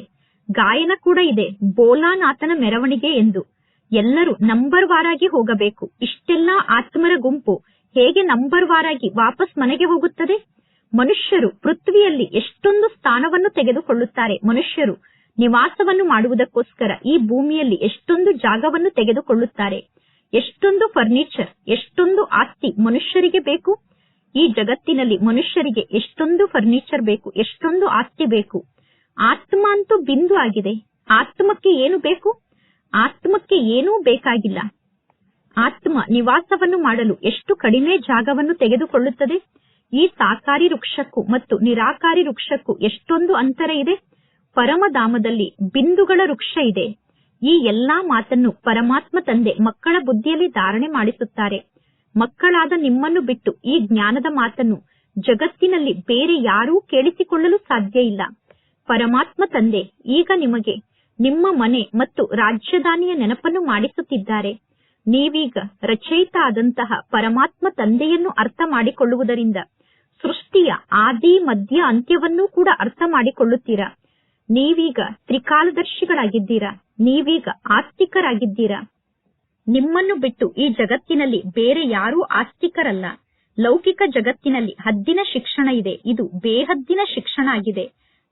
ಗಾಯನ ಕೂಡ ಇದೆ. ಬೋಲಾನಾಥನ ಮೆರವಣಿಗೆ ಎಂದು. ಎಲ್ಲರೂ ನಂಬರ್ ವಾರಾಗಿ ಹೋಗಬೇಕು. ಇಷ್ಟೆಲ್ಲಾ ಆತ್ಮರ ಗುಂಪು ಹೇಗೆ ನಂಬರ್ ವಾರಾಗಿ ವಾಪಸ್ ಮನೆಗೆ ಹೋಗುತ್ತದೆ? ಮನುಷ್ಯರು ಪೃಥ್ವಿಯಲ್ಲಿ ಎಷ್ಟೊಂದು ಸ್ಥಾನವನ್ನು ತೆಗೆದುಕೊಳ್ಳುತ್ತಾರೆ. ಮನುಷ್ಯರು ನಿವಾಸವನ್ನು ಮಾಡುವುದಕ್ಕೋಸ್ಕರ ಈ ಭೂಮಿಯಲ್ಲಿ ಎಷ್ಟೊಂದು ಜಾಗವನ್ನು ತೆಗೆದುಕೊಳ್ಳುತ್ತಾರೆ? ಎಷ್ಟೊಂದು ಫರ್ನಿಚರ್ ಎಷ್ಟೊಂದು ಆಸ್ತಿ ಮನುಷ್ಯರಿಗೆ ಬೇಕು? ಈ ಜಗತ್ತಿನಲ್ಲಿ ಮನುಷ್ಯರಿಗೆ ಎಷ್ಟೊಂದು ಫರ್ನಿಚರ್ ಬೇಕು, ಎಷ್ಟೊಂದು ಆಸ್ತಿ ಬೇಕು? ಆತ್ಮ ಅಂತೂ ಬಿಂದು ಆಗಿದೆ. ಆತ್ಮಕ್ಕೆ ಏನು ಬೇಕು? ಆತ್ಮಕ್ಕೆ ಏನೂ ಬೇಕಾಗಿಲ್ಲ. ಆತ್ಮ ನಿವಾಸವನ್ನು ಮಾಡಲು ಎಷ್ಟು ಕಡಿಮೆ ಜಾಗವನ್ನು ತೆಗೆದುಕೊಳ್ಳುತ್ತದೆ? ಈ ಸಾಕಾರಿ ವೃಕ್ಷಕ್ಕೂ ಮತ್ತು ನಿರಾಕಾರಿ ವೃಕ್ಷಕ್ಕೂ ಎಷ್ಟೊಂದು ಅಂತರ ಇದೆ? ಪರಮಧಾಮದಲ್ಲಿ ಬಿಂದುಗಳ ವೃಕ್ಷ ಇದೆ. ಈ ಎಲ್ಲಾ ಮಾತನ್ನು ಪರಮಾತ್ಮ ತಂದೆ ಮಕ್ಕಳ ಬುದ್ಧಿಯಲ್ಲಿ ಧಾರಣೆ ಮಾಡಿಸುತ್ತಾರೆ. ಮಕ್ಕಳಾದ ನಿಮ್ಮನ್ನು ಬಿಟ್ಟು ಈ ಜ್ಞಾನದ ಮಾತನ್ನು ಜಗತ್ತಿನಲ್ಲಿ ಬೇರೆ ಯಾರೂ ಕೇಳಿಸಿಕೊಳ್ಳಲು ಸಾಧ್ಯ ಇಲ್ಲ. ಪರಮಾತ್ಮ ತಂದೆ, ಈಗ ನಿಮಗೆ ನಿಮ್ಮ ಮನೆ ಮತ್ತು ರಾಜ್ಯಧಾನಿಯ ನೆನಪನ್ನು ಮಾಡಿಸುತ್ತಿದ್ದಾರೆ. ನೀವೀಗ ರಚಯಿತ ಆದಂತಹ ಪರಮಾತ್ಮ ತಂದೆಯನ್ನು ಅರ್ಥ ಮಾಡಿಕೊಳ್ಳುವುದರಿಂದ ಸೃಷ್ಟಿಯ ಆದಿ, ಮಧ್ಯ, ಅಂತ್ಯವನ್ನೂ ಕೂಡ ಅರ್ಥ ಮಾಡಿಕೊಳ್ಳುತ್ತೀರಾ? ನೀವೀಗ ತ್ರಿಕಾಲದರ್ಶಿಗಳಾಗಿದ್ದೀರಾ? ನೀವೀಗ ಆಸ್ತಿಕರಾಗಿದ್ದೀರಾ? ನಿಮ್ಮನ್ನು ಬಿಟ್ಟು ಈ ಜಗತ್ತಿನಲ್ಲಿ ಬೇರೆ ಯಾರೂ ಆಸ್ತಿಕರಲ್ಲ. ಲೌಕಿಕ ಜಗತ್ತಿನಲ್ಲಿ ಹದ್ದಿನ ಶಿಕ್ಷಣ ಇದೆ. ಇದು ಬೇಹದ್ದಿನ ಶಿಕ್ಷಣ ಆಗಿದೆ.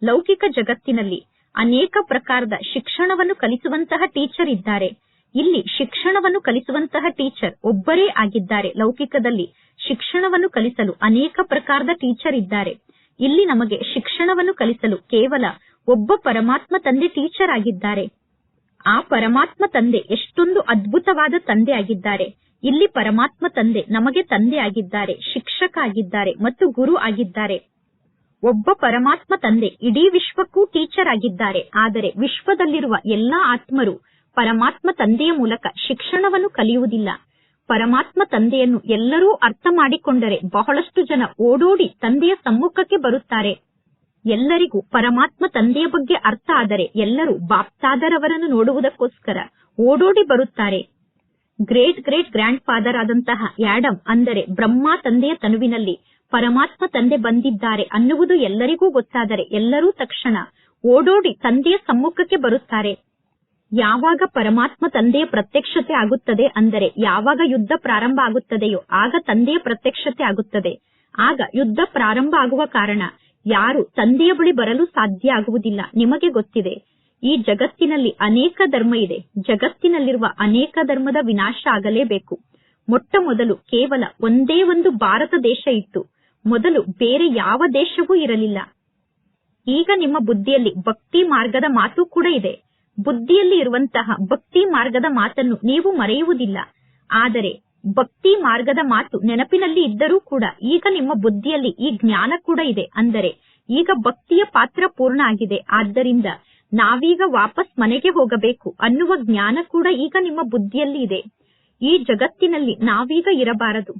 ಲೌಕಿಕ ಜಗತ್ತಿನಲ್ಲಿ ಅನೇಕ ಪ್ರಕಾರದ ಶಿಕ್ಷಣವನ್ನು ಕಲಿಸುವಂತಹ ಟೀಚರ್ ಇದ್ದಾರೆ. ಇಲ್ಲಿ ಶಿಕ್ಷಣವನ್ನು ಕಲಿಸುವಂತಹ ಟೀಚರ್ ಒಬ್ಬರೇ ಆಗಿದ್ದಾರೆ. ಲೌಕಿಕದಲ್ಲಿ ಶಿಕ್ಷಣವನ್ನು ಕಲಿಸಲು ಅನೇಕ ಪ್ರಕಾರದ ಟೀಚರ್ ಇದ್ದಾರೆ. ಇಲ್ಲಿ ನಮಗೆ ಶಿಕ್ಷಣವನ್ನು ಕಲಿಸಲು ಕೇವಲ ಒಬ್ಬ ಪರಮಾತ್ಮ ತಂದೆ ಟೀಚರ್ ಆಗಿದ್ದಾರೆ. ಆ ಪರಮಾತ್ಮ ತಂದೆ ಎಷ್ಟೊಂದು ಅದ್ಭುತವಾದ ತಂದೆ ಆಗಿದ್ದಾರೆ. ಇಲ್ಲಿ ಪರಮಾತ್ಮ ತಂದೆ ನಮಗೆ ತಂದೆ ಆಗಿದ್ದಾರೆ, ಶಿಕ್ಷಕ ಆಗಿದ್ದಾರೆ ಮತ್ತು ಗುರು ಆಗಿದ್ದಾರೆ. ಒಬ್ಬ ಪರಮಾತ್ಮ ತಂದೆ ಇಡೀ ವಿಶ್ವಕ್ಕೂ ಟೀಚರ್ ಆಗಿದ್ದಾರೆ. ಆದರೆ ವಿಶ್ವದಲ್ಲಿರುವ ಎಲ್ಲಾ ಆತ್ಮರು ಪರಮಾತ್ಮ ತಂದೆಯ ಮೂಲಕ ಶಿಕ್ಷಣವನ್ನು ಕಲಿಯುವುದಿಲ್ಲ. ಪರಮಾತ್ಮ ತಂದೆಯನ್ನು ಎಲ್ಲರೂ ಅರ್ಥ ಮಾಡಿಕೊಂಡರೆ ಬಹಳಷ್ಟು ಜನ ಓಡೋಡಿ ತಂದೆಯ ಸಮ್ಮುಖಕ್ಕೆ ಬರುತ್ತಾರೆ. ಎಲ್ಲರಿಗೂ ಪರಮಾತ್ಮ ತಂದೆಯ ಬಗ್ಗೆ ಅರ್ಥ ಆದರೆ ಎಲ್ಲರೂ ಬಾಪ್ತಾದರವರನ್ನು ನೋಡುವುದಕ್ಕೋಸ್ಕರ ಓಡೋಡಿ ಬರುತ್ತಾರೆ. ಗ್ರೇಟ್ ಗ್ರೇಟ್ ಗ್ರ್ಯಾಂಡ್ ಫಾದರ್ ಆದಂತಹ ಯಾಡಮ್ ಅಂದರೆ ಬ್ರಹ್ಮ ತಂದೆಯ ತನುವಿನಲ್ಲಿ ಪರಮಾತ್ಮ ತಂದೆ ಬಂದಿದ್ದಾರೆ ಅನ್ನುವುದು ಎಲ್ಲರಿಗೂ ಗೊತ್ತಾದರೆ ಎಲ್ಲರೂ ತಕ್ಷಣ ಓಡೋಡಿ ತಂದೆಯ ಸಮ್ಮುಖಕ್ಕೆ ಬರುತ್ತಾರೆ. ಯಾವಾಗ ಪರಮಾತ್ಮ ತಂದೆಯ ಪ್ರತ್ಯಕ್ಷತೆ ಆಗುತ್ತದೆ ಅಂದರೆ ಯಾವಾಗ ಯುದ್ಧ ಪ್ರಾರಂಭ ಆಗುತ್ತದೆಯೋ ಆಗ ತಂದೆಯ ಪ್ರತ್ಯಕ್ಷತೆ ಆಗುತ್ತದೆ. ಆಗ ಯುದ್ಧ ಪ್ರಾರಂಭ ಆಗುವ ಕಾರಣ ಯಾರು ತಂದೆಯ ಬಳಿ ಬರಲು ಸಾಧ್ಯ ಆಗುವುದಿಲ್ಲ. ನಿಮಗೆ ಗೊತ್ತಿದೆ, ಈ ಜಗತ್ತಿನಲ್ಲಿ ಅನೇಕ ಧರ್ಮ ಇದೆ. ಜಗತ್ತಿನಲ್ಲಿರುವ ಅನೇಕ ಧರ್ಮದ ವಿನಾಶ ಆಗಲೇಬೇಕು. ಮೊಟ್ಟ ಮೊದಲು ಕೇವಲ ಒಂದೇ ಒಂದು ಭಾರತ ದೇಶ ಇತ್ತು. ಮೊದಲು ಬೇರೆ ಯಾವ ದೇಶವೂ ಇರಲಿಲ್ಲ. ಈಗ ನಿಮ್ಮ ಬುದ್ಧಿಯಲ್ಲಿ ಭಕ್ತಿ ಮಾರ್ಗದ ಮಾತು ಕೂಡ ಇದೆ. ಬುದ್ಧಿಯಲ್ಲಿ ಇರುವಂತಹ ಭಕ್ತಿ ಮಾರ್ಗದ ಮಾತನ್ನು ನೀವು ಮರೆಯುವುದಿಲ್ಲ. ಆದರೆ ಭಕ್ತಿ ಮಾರ್ಗದ ಮಾತು ನೆನಪಿನಲ್ಲಿ ಇದ್ದರೂ ಕೂಡ ಈಗ ನಿಮ್ಮ ಬುದ್ಧಿಯಲ್ಲಿ ಈ ಜ್ಞಾನ ಕೂಡ ಇದೆ ಅಂದರೆ ಈಗ ಭಕ್ತಿಯ ಪಾತ್ರ ಪೂರ್ಣ ಆಗಿದೆ. ಆದ್ದರಿಂದ ನಾವೀಗ ವಾಪಸ್ ಮನೆಗೆ ಹೋಗಬೇಕು ಅನ್ನುವ ಜ್ಞಾನ ಕೂಡ ಈಗ ನಿಮ್ಮ ಬುದ್ಧಿಯಲ್ಲಿ ಇದೆ. ಈ ಜಗತ್ತಿನಲ್ಲಿ ನಾವೀಗ ಇರಬಾರದು.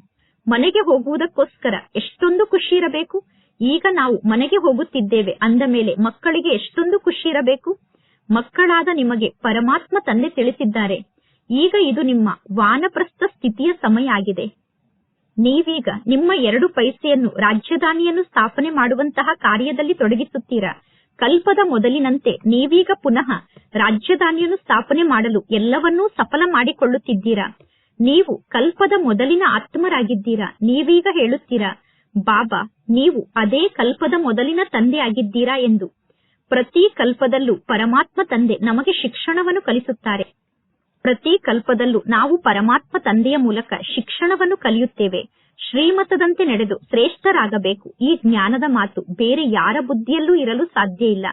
ಮನೆಗೆ ಹೋಗುವುದಕ್ಕೋಸ್ಕರ ಎಷ್ಟೊಂದು ಖುಷಿ ಇರಬೇಕು? ಈಗ ನಾವು ಮನೆಗೆ ಹೋಗುತ್ತಿದ್ದೇವೆ ಅಂದ ಮೇಲೆ ಮಕ್ಕಳಿಗೆ ಎಷ್ಟೊಂದು ಖುಷಿ ಇರಬೇಕು? ಮಕ್ಕಳಾದ ನಿಮಗೆ ಪರಮಾತ್ಮ ತಂದೆ ತಿಳಿಸಿದ್ದಾರೆ. ಈಗ ಇದು ನಿಮ್ಮ ವಾನಪ್ರಸ್ಥ ಸ್ಥಿತಿಯ ಸಮಯ ಆಗಿದೆ. ನೀವೀಗ ನಿಮ್ಮ ಎರಡು ಪೈಸೆಯನ್ನು ರಾಜಧಾನಿಯನ್ನು ಸ್ಥಾಪನೆ ಮಾಡುವಂತಹ ಕಾರ್ಯದಲ್ಲಿ ತೊಡಗಿಸುತ್ತೀರಾ. ಕಲ್ಪದ ಮೊದಲಿನಂತೆ ನೀವೀಗ ಪುನಃ ರಾಜಧಾನಿಯನ್ನು ಸ್ಥಾಪನೆ ಮಾಡಲು ಎಲ್ಲವನ್ನೂ ಸಫಲ ಮಾಡಿಕೊಳ್ಳುತ್ತಿದ್ದೀರಾ. ನೀವು ಕಲ್ಪದ ಮೊದಲಿನ ಆತ್ಮರಾಗಿದ್ದೀರಾ. ನೀವೀಗ ಹೇಳುತ್ತೀರಾ, ಬಾಬಾ, ನೀವು ಅದೇ ಕಲ್ಪದ ಮೊದಲಿನ ತಂದೆ ಆಗಿದ್ದೀರಾ ಎಂದು. ಪ್ರತಿ ಕಲ್ಪದಲ್ಲೂ ಪರಮಾತ್ಮ ತಂದೆ ನಮಗೆ ಶಿಕ್ಷಣವನ್ನು ಕಲಿಸುತ್ತಾರೆ. ಪ್ರತಿ ಕಲ್ಪದಲ್ಲೂ ನಾವು ಪರಮಾತ್ಮ ತಂದೆಯ ಮೂಲಕ ಶಿಕ್ಷಣವನ್ನು ಕಲಿಯುತ್ತೇವೆ. ಶ್ರೀಮತದಂತೆ ನಡೆದು ಶ್ರೇಷ್ಠರಾಗಬೇಕು. ಈ ಜ್ಞಾನದ ಮಾತು ಬೇರೆ ಯಾರ ಬುದ್ಧಿಯಲ್ಲೂ ಇರಲು ಸಾಧ್ಯ ಇಲ್ಲ.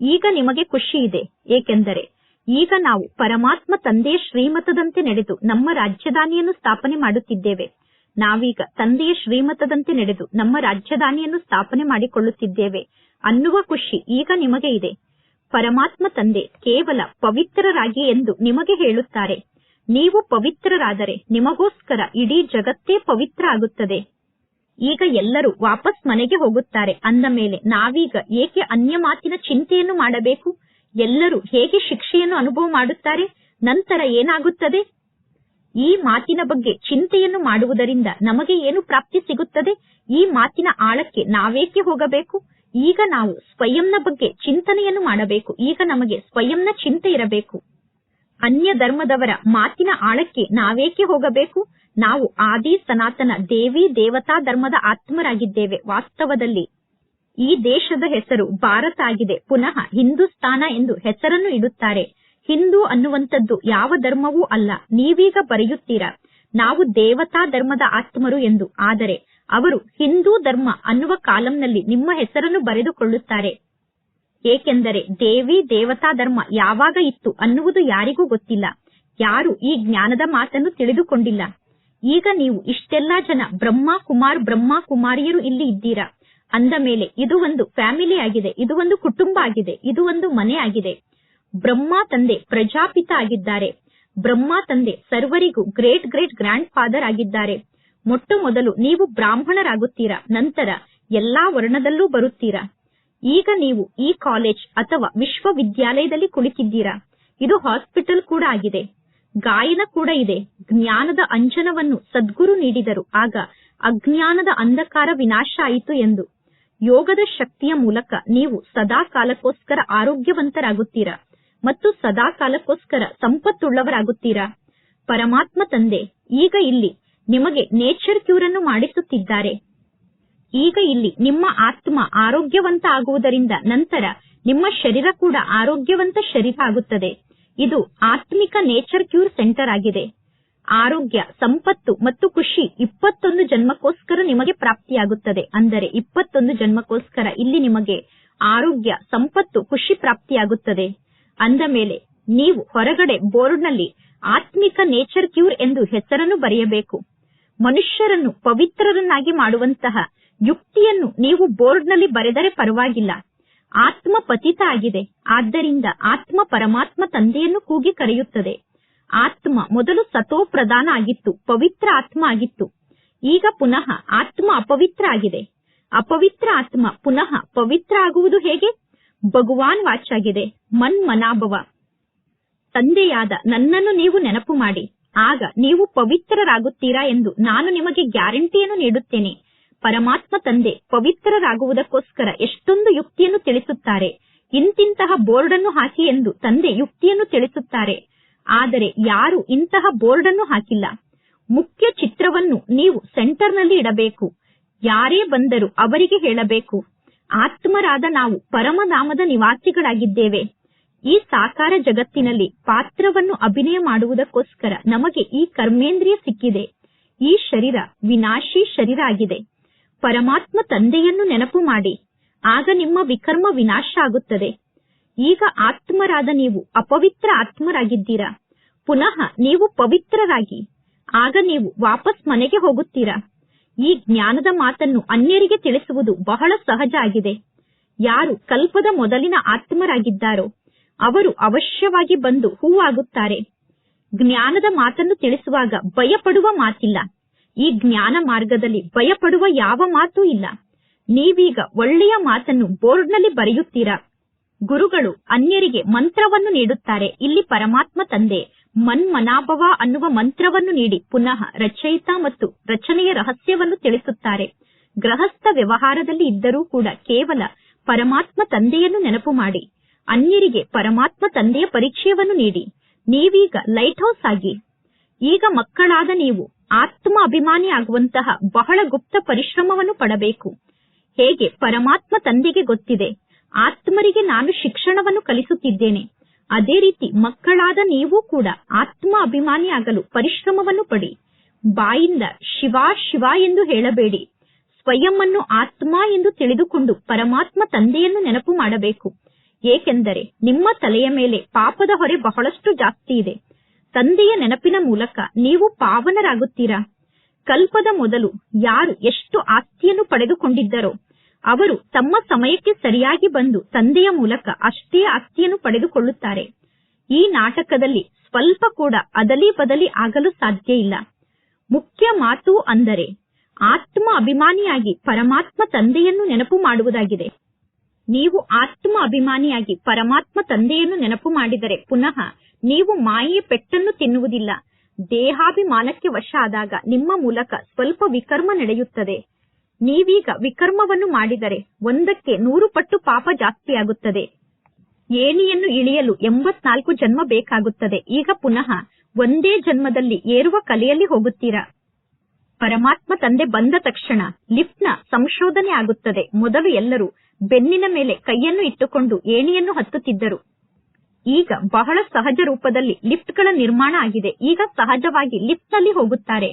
ಈಗ ನಿಮಗೆ ಖುಷಿ ಇದೆ. ಏಕೆಂದರೆ ಈಗ ನಾವು ಪರಮಾತ್ಮ ತಂದೆಯ ಶ್ರೀಮತದಂತೆ ನಡೆದು ನಮ್ಮ ರಾಜಧಾನಿಯನ್ನು ಸ್ಥಾಪನೆ ಮಾಡುತ್ತಿದ್ದೇವೆ. ನಾವೀಗ ತಂದೆಯ ಶ್ರೀಮತದಂತೆ ನಡೆದು ನಮ್ಮ ರಾಜಧಾನಿಯನ್ನು ಸ್ಥಾಪನೆ ಮಾಡಿಕೊಳ್ಳುತ್ತಿದ್ದೇವೆ. ಅನ್ನುವ ಖುಷಿ ಈಗ ನಿಮಗೆ ಇದೆ. ಪರಮಾತ್ಮ ತಂದೆ ಕೇವಲ ಪವಿತ್ರರಾಗಿ ಎಂದು ನಿಮಗೆ ಹೇಳುತ್ತಾರೆ. ನೀವು ಪವಿತ್ರರಾದರೆ ನಿಮಗೋಸ್ಕರ ಇಡೀ ಜಗತ್ತೇ ಪವಿತ್ರ ಆಗುತ್ತದೆ. ಈಗ ಎಲ್ಲರೂ ವಾಪಸ್ ಮನೆಗೆ ಹೋಗುತ್ತಾರೆ. ಅಂದ ಮೇಲೆ ನಾವೀಗ ಏಕೆ ಅನ್ಯ ಮಾತಿನ ಚಿಂತೆಯನ್ನು ಮಾಡಬೇಕು? ಎಲ್ಲರೂ ಹೇಗೆ ಶಿಕ್ಷೆಯನ್ನು ಅನುಭವ ಮಾಡುತ್ತಾರೆ? ನಂತರ ಏನಾಗುತ್ತದೆ? ಈ ಮಾತಿನ ಬಗ್ಗೆ ಚಿಂತೆಯನ್ನು ಮಾಡುವುದರಿಂದ ನಮಗೆ ಏನು ಪ್ರಾಪ್ತಿ ಸಿಗುತ್ತದೆ? ಈ ಮಾತಿನ ಆಳಕ್ಕೆ ನಾವೇಕೆ ಹೋಗಬೇಕು? ಈಗ ನಾವು ಸ್ವಯಂನ ಬಗ್ಗೆ ಚಿಂತನೆಯನ್ನು ಮಾಡಬೇಕು. ಈಗ ನಮಗೆ ಸ್ವಯಂನ ಚಿಂತೆ ಇರಬೇಕು. ಅನ್ಯ ಧರ್ಮದವರ ಮಾತಿನ ಆಳಕ್ಕೆ ನಾವೇಕೆ ಹೋಗಬೇಕು? ನಾವು ಆದಿ ಸನಾತನ ದೇವಿ ದೇವತಾ ಧರ್ಮದ ಆತ್ಮರಾಗಿದ್ದೇವೆ. ವಾಸ್ತವದಲ್ಲಿ ಈ ದೇಶದ ಹೆಸರು ಭಾರತ ಆಗಿದೆ. ಪುನಃ ಹಿಂದೂಸ್ತಾನ ಎಂದು ಹೆಸರನ್ನು ಇಡುತ್ತಾರೆ. ಹಿಂದೂ ಅನ್ನುವಂಥದ್ದು ಯಾವ ಧರ್ಮವೂ ಅಲ್ಲ. ನೀವೀಗ ಬರೆಯುತ್ತೀರಾ? ನಾವು ದೇವತಾ ಧರ್ಮದ ಆತ್ಮರು ಎಂದು. ಆದರೆ ಅವರು ಹಿಂದೂ ಧರ್ಮ ಅನ್ನುವ ಕಾಲಂನಲ್ಲಿ ನಿಮ್ಮ ಹೆಸರನ್ನು ಬರೆದುಕೊಳ್ಳುತ್ತಾರೆ. ಏಕೆಂದರೆ ದೇವಿ ದೇವತಾ ಧರ್ಮ ಯಾವಾಗ ಇತ್ತು ಅನ್ನುವುದು ಯಾರಿಗೂ ಗೊತ್ತಿಲ್ಲ. ಯಾರು ಈ ಜ್ಞಾನದ ಮಾತನ್ನು ತಿಳಿದುಕೊಂಡಿಲ್ಲ. ಈಗ ನೀವು ಇಷ್ಟೆಲ್ಲಾ ಜನ ಬ್ರಹ್ಮ ಕುಮಾರ್ ಬ್ರಹ್ಮ ಕುಮಾರಿಯರು ಇಲ್ಲಿ ಇದ್ದೀರಾ? ಅಂದ ಮೇಲೆ ಇದು ಒಂದು ಫ್ಯಾಮಿಲಿ ಆಗಿದೆ, ಇದು ಒಂದು ಕುಟುಂಬ ಆಗಿದೆ, ಇದು ಒಂದು ಮನೆ ಆಗಿದೆ. ಬ್ರಹ್ಮ ತಂದೆ ಪ್ರಜಾಪಿತ ಆಗಿದ್ದಾರೆ. ಬ್ರಹ್ಮ ತಂದೆ ಸರ್ವರಿಗೂ ಗ್ರೇಟ್ ಗ್ರೇಟ್ ಗ್ರ್ಯಾಂಡ್ ಫಾದರ್ ಆಗಿದ್ದಾರೆ. ಮೊಟ್ಟ ಮೊದಲು ನೀವು ಬ್ರಾಹ್ಮಣರಾಗುತ್ತೀರಾ? ನಂತರ ಎಲ್ಲಾ ವರ್ಣದಲ್ಲೂ ಬರುತ್ತೀರಾ? ಈಗ ನೀವು ಈ ಕಾಲೇಜ್ ಅಥವಾ ವಿಶ್ವವಿದ್ಯಾಲಯದಲ್ಲಿ ಕುಳಿತಿದ್ದೀರಾ? ಇದು ಹಾಸ್ಪಿಟಲ್ ಕೂಡ ಆಗಿದೆ. ಗಾಯನ ಕೂಡ ಇದೆ. ಜ್ಞಾನದ ಅಂಜನವನ್ನು ಸದ್ಗುರು ನೀಡಿದರು. ಆಗ ಅಜ್ಞಾನದ ಅಂಧಕಾರ ವಿನಾಶ ಆಯಿತು ಎಂದು. ಯೋಗದ ಶಕ್ತಿಯ ಮೂಲಕ ನೀವು ಸದಾ ಕಾಲಕ್ಕೋಸ್ಕರ ಆರೋಗ್ಯವಂತರಾಗುತ್ತೀರಾ? ಮತ್ತು ಸದಾ ಕಾಲಕ್ಕೋಸ್ಕರ ಸಂಪತ್ತುಳ್ಳವರಾಗುತ್ತೀರಾ? ಪರಮಾತ್ಮ ತಂದೆ, ಈಗ ಇಲ್ಲಿ ನಿಮಗೆ ನೇಚರ್ ಕ್ಯೂರ್ ಅನ್ನು ಮಾಡಿಸುತ್ತಿದ್ದಾರೆ. ಈಗ ಇಲ್ಲಿ ನಿಮ್ಮ ಆತ್ಮ ಆರೋಗ್ಯವಂತ ಆಗುವುದರಿಂದ ನಂತರ ನಿಮ್ಮ ಶರೀರ ಕೂಡ ಆರೋಗ್ಯವಂತ ಶರೀರ ಆಗುತ್ತದೆ. ಇದು ಆತ್ಮಿಕ ನೇಚರ್ ಕ್ಯೂರ್ ಸೆಂಟರ್ ಆಗಿದೆ. ಆರೋಗ್ಯ, ಸಂಪತ್ತು ಮತ್ತು ಖುಷಿ ಇಪ್ಪತ್ತೊಂದು ಜನ್ಮಕ್ಕೋಸ್ಕರ ನಿಮಗೆ ಪ್ರಾಪ್ತಿಯಾಗುತ್ತದೆ. ಅಂದರೆ ಇಪ್ಪತ್ತೊಂದು ಜನ್ಮಕ್ಕೋಸ್ಕರ ಇಲ್ಲಿ ನಿಮಗೆ ಆರೋಗ್ಯ, ಸಂಪತ್ತು, ಖುಷಿ ಪ್ರಾಪ್ತಿಯಾಗುತ್ತದೆ. ಅಂದ ಮೇಲೆ ನೀವು ಹೊರಗಡೆ ಬೋರ್ಡ್ನಲ್ಲಿ ಆತ್ಮಿಕ ನೇಚರ್ ಕ್ಯೂರ್ ಎಂದು ಹೆಸರನ್ನು ಬರೆಯಬೇಕು. ಮನುಷ್ಯರನ್ನು ಪವಿತ್ರರನ್ನಾಗಿ ಮಾಡುವಂತಹ ಯುಕ್ತಿಯನ್ನು ನೀವು ಬೋರ್ಡ್ನಲ್ಲಿ ಬರೆದರೆ ಪರವಾಗಿಲ್ಲ. ಆತ್ಮ ಪತಿತ ಆಗಿದೆ. ಆದ್ದರಿಂದ ಆತ್ಮ ಪರಮಾತ್ಮ ತಂದೆಯನ್ನು ಕೂಗಿ ಕರೆಯುತ್ತದೆ. ಆತ್ಮ ಮೊದಲು ಸತೋ ಪ್ರಧಾನ ಆಗಿತ್ತು, ಪವಿತ್ರ ಆತ್ಮ ಆಗಿತ್ತು. ಈಗ ಪುನಃ ಆತ್ಮ ಅಪವಿತ್ರ ಆಗಿದೆ. ಅಪವಿತ್ರ ಆತ್ಮ ಪುನಃ ಪವಿತ್ರ ಆಗುವುದು ಹೇಗೆ? ಭಗವಾನ್ ವಾಚಾಗಿದೆ ಮನ್ ಮನಾಭವ ತಂದೆಯಾದ ನನ್ನನ್ನು ನೀವು ನೆನಪು ಮಾಡಿ. ಆಗ ನೀವು ಪವಿತ್ರರಾಗುತ್ತೀರಾ ಎಂದು ನಾನು ನಿಮಗೆ ಗ್ಯಾರಂಟಿಯನ್ನು ನೀಡುತ್ತೇನೆ. ಪರಮಾತ್ಮ ತಂದೆ, ಪವಿತ್ರರಾಗುವುದಕ್ಕೋಸ್ಕರ ಎಷ್ಟೊಂದು ಯುಕ್ತಿಯನ್ನು ತಿಳಿಸುತ್ತಾರೆ. ಇಂತಿಂತಹ ಬೋರ್ಡ್ ಅನ್ನು ಹಾಕಿ ಎಂದು ತಂದೆ ಯುಕ್ತಿಯನ್ನು ತಿಳಿಸುತ್ತಾರೆ. ಆದರೆ ಯಾರು ಇಂತಹ ಬೋರ್ಡ್ ಅನ್ನು ಹಾಕಿಲ್ಲ. ಮುಖ್ಯ ಚಿತ್ರವನ್ನು ನೀವು ಸೆಂಟರ್ನಲ್ಲಿ ಇಡಬೇಕು. ಯಾರೇ ಬಂದರೂ ಅವರಿಗೆ ಹೇಳಬೇಕು. ಆತ್ಮರಾದ ನಾವು ಪರಮಧಾಮದ ನಿವಾಸಿಗಳಾಗಿದ್ದೇವೆ. ಈ ಸಾಕಾರ ಜಗತ್ತಿನಲ್ಲಿ ಪಾತ್ರವನ್ನು ಅಭಿನಯ ಮಾಡುವುದಕ್ಕೋಸ್ಕರ ನಮಗೆ ಈ ಕರ್ಮೇಂದ್ರಿಯ ಸಿಕ್ಕಿದೆ. ಈ ಶರೀರ ವಿನಾಶಿ ಶರೀರ ಆಗಿದೆ. ಪರಮಾತ್ಮ ತಂದೆಯನ್ನು ನೆನಪು ಮಾಡಿ. ಆಗ ನಿಮ್ಮ ವಿಕರ್ಮ ವಿನಾಶ ಆಗುತ್ತದೆ. ಈಗ ಆತ್ಮರಾದ ನೀವು ಅಪವಿತ್ರ ಆತ್ಮರಾಗಿದ್ದೀರಾ? ಪುನಃ ನೀವು ಪವಿತ್ರರಾಗಿ. ಆಗ ನೀವು ವಾಪಸ್ ಮನೆಗೆ ಹೋಗುತ್ತೀರಾ? ಈ ಜ್ಞಾನದ ಮಾತನ್ನು ಅನ್ಯರಿಗೆ ತಿಳಿಸುವುದು ಬಹಳ ಸಹಜ ಆಗಿದೆ. ಯಾರು ಕಲ್ಪದ ಮೊದಲಿನ ಆತ್ಮರಾಗಿದ್ದಾರೋ ಅವರು ಅವಶ್ಯವಾಗಿ ಬಂದು ಹೂವಾಗುತ್ತಾರೆ. ಜ್ಞಾನದ ಮಾತನ್ನು ತಿಳಿಸುವಾಗ ಭಯಪಡುವ ಮಾತಿಲ್ಲ. ಈ ಜ್ಞಾನ ಮಾರ್ಗದಲ್ಲಿ ಭಯಪಡುವ ಯಾವ ಮಾತೂ ಇಲ್ಲ. ನೀವೀಗ ಒಳ್ಳೆಯ ಮಾತನ್ನು ಬೋರ್ಡ್ನಲ್ಲಿ ಬರೆಯುತ್ತೀರಾ? ಗುರುಗಳು ಅನ್ಯರಿಗೆ ಮಂತ್ರವನ್ನು ನೀಡುತ್ತಾರೆ. ಇಲ್ಲಿ ಪರಮಾತ್ಮ ತಂದೆ ಮನ್ಮನಾಭವ ಅನ್ನುವ ಮಂತ್ರವನ್ನು ನೀಡಿ ಪುನಃ ರಚಯಿತ ಮತ್ತು ರಚನೆಯ ರಹಸ್ಯವನ್ನು ತಿಳಿಸುತ್ತಾರೆ. ಗೃಹಸ್ಥ ವ್ಯವಹಾರದಲ್ಲಿ ಇದ್ದರೂ ಕೂಡ ಕೇವಲ ಪರಮಾತ್ಮ ತಂದೆಯನ್ನು ನೆನಪು ಮಾಡಿ. ಅನ್ಯರಿಗೆ ಪರಮಾತ್ಮ ತಂದೆಯ ಪರಿಚಯವನ್ನು ನೀಡಿ. ನೀವೀಗ ಲೈಟ್ ಹೌಸ್ ಆಗಿ ಈಗ ಮಕ್ಕಳಾದ ನೀವು ಆತ್ಮ ಅಭಿಮಾನಿ ಆಗುವಂತಹ ಬಹಳ ಗುಪ್ತ ಪರಿಶ್ರಮವನ್ನು ಪಡಬೇಕು. ಹೇಗೆ ಪರಮಾತ್ಮ ತಂದೆಗೆ ಗೊತ್ತಿದೆ. ಆತ್ಮರಿಗೆ ನಾನು ಶಿಕ್ಷಣವನ್ನು ಕಲಿಸುತ್ತಿದ್ದೇನೆ. ಅದೇ ರೀತಿ ಮಕ್ಕಳಾದ ನೀವು ಕೂಡ ಆತ್ಮ ಅಭಿಮಾನಿ ಆಗಲು ಪರಿಶ್ರಮವನ್ನು ಪಡಿ. ಬಾಯಿಂದ ಶಿವ ಶಿವ ಎಂದು ಹೇಳಬೇಡಿ. ಸ್ವಯಂ ಅನ್ನು ಆತ್ಮ ಎಂದು ತಿಳಿದುಕೊಂಡು ಪರಮಾತ್ಮ ತಂದೆಯನ್ನು ನೆನಪು ಮಾಡಬೇಕು. ಏಕೆಂದರೆ ನಿಮ್ಮ ತಲೆಯ ಮೇಲೆ ಪಾಪದ ಹೊರೆ ಬಹಳಷ್ಟು ಜಾಸ್ತಿ ಇದೆ. ತಂದೆಯ ನೆನಪಿನ ಮೂಲಕ ನೀವು ಪಾವನರಾಗುತ್ತೀರಾ? ಕಲ್ಪದ ಮೊದಲು ಯಾರು ಎಷ್ಟು ಆಸ್ತಿಯನ್ನು ಪಡೆದುಕೊಂಡಿದ್ದರೋ, ಅವರು ತಮ್ಮ ಸಮಯಕ್ಕೆ ಸರಿಯಾಗಿ ಬಂದು ತಂದೆಯ ಮೂಲಕ ಅಷ್ಟೇ ಆಸ್ತಿಯನ್ನು ಪಡೆದುಕೊಳ್ಳುತ್ತಾರೆ. ಈ ನಾಟಕದಲ್ಲಿ ಸ್ವಲ್ಪ ಕೂಡ ಅದಲಿ ಬದಲಿ ಆಗಲು ಸಾಧ್ಯ ಇಲ್ಲ. ಮುಖ್ಯ ಮಾತು ಅಂದರೆ, ಆತ್ಮ ಅಭಿಮಾನಿಯಾಗಿ ಪರಮಾತ್ಮ ತಂದೆಯನ್ನು ನೆನಪು ಮಾಡುವುದಾಗಿದೆ. ನೀವು ಆತ್ಮ ಅಭಿಮಾನಿಯಾಗಿ ಪರಮಾತ್ಮ ತಂದೆಯನ್ನು ನೆನಪು ಮಾಡಿದರೆ ಪುನಃ ನೀವು ಮಾಯೆಯ ಪೆಟ್ಟನ್ನು ತಿನ್ನುವುದಿಲ್ಲ. ದೇಹಾಭಿಮಾನಕ್ಕೆ ವಶ ಆದಾಗ ನಿಮ್ಮ ಮೂಲಕ ಸ್ವಲ್ಪ ವಿಕರ್ಮ ನಡೆಯುತ್ತದೆ. ನೀವೀಗ ವಿಕರ್ಮವನ್ನು ಮಾಡಿದರೆ ಒಂದಕ್ಕೆ ನೂರು ಪಟ್ಟು ಪಾಪ ಜಾಸ್ತಿಯಾಗುತ್ತದೆ. ಏಣಿಯನ್ನು ಇಳಿಯಲು ಎಂಬತ್ನಾಲ್ಕು ಜನ್ಮ ಬೇಕಾಗುತ್ತದೆ. ಈಗ ಪುನಃ ಒಂದೇ ಜನ್ಮದಲ್ಲಿ ಏರುವ ಕಲೆಯಲ್ಲಿ ಹೋಗುತ್ತೀರಾ? ಪರಮಾತ್ಮ ತಂದೆ ಬಂದ ತಕ್ಷಣ ಲಿಫ್ಟ್ನ ಸಂಶೋಧನೆ ಆಗುತ್ತದೆ. ಮೊದಲು ಎಲ್ಲರೂ ಬೆನ್ನಿನ ಮೇಲೆ ಕೈಯನ್ನು ಇಟ್ಟುಕೊಂಡು ಏಣಿಯನ್ನು ಹತ್ತುತ್ತಿದ್ದರು. ಈಗ ಬಹಳ ಸಹಜ ರೂಪದಲ್ಲಿ ಲಿಫ್ಟ್ಗಳ ನಿರ್ಮಾಣ ಆಗಿದೆ. ಈಗ ಸಹಜವಾಗಿ ಲಿಫ್ಟ್ನಲ್ಲಿ ಹೋಗುತ್ತಾರೆ.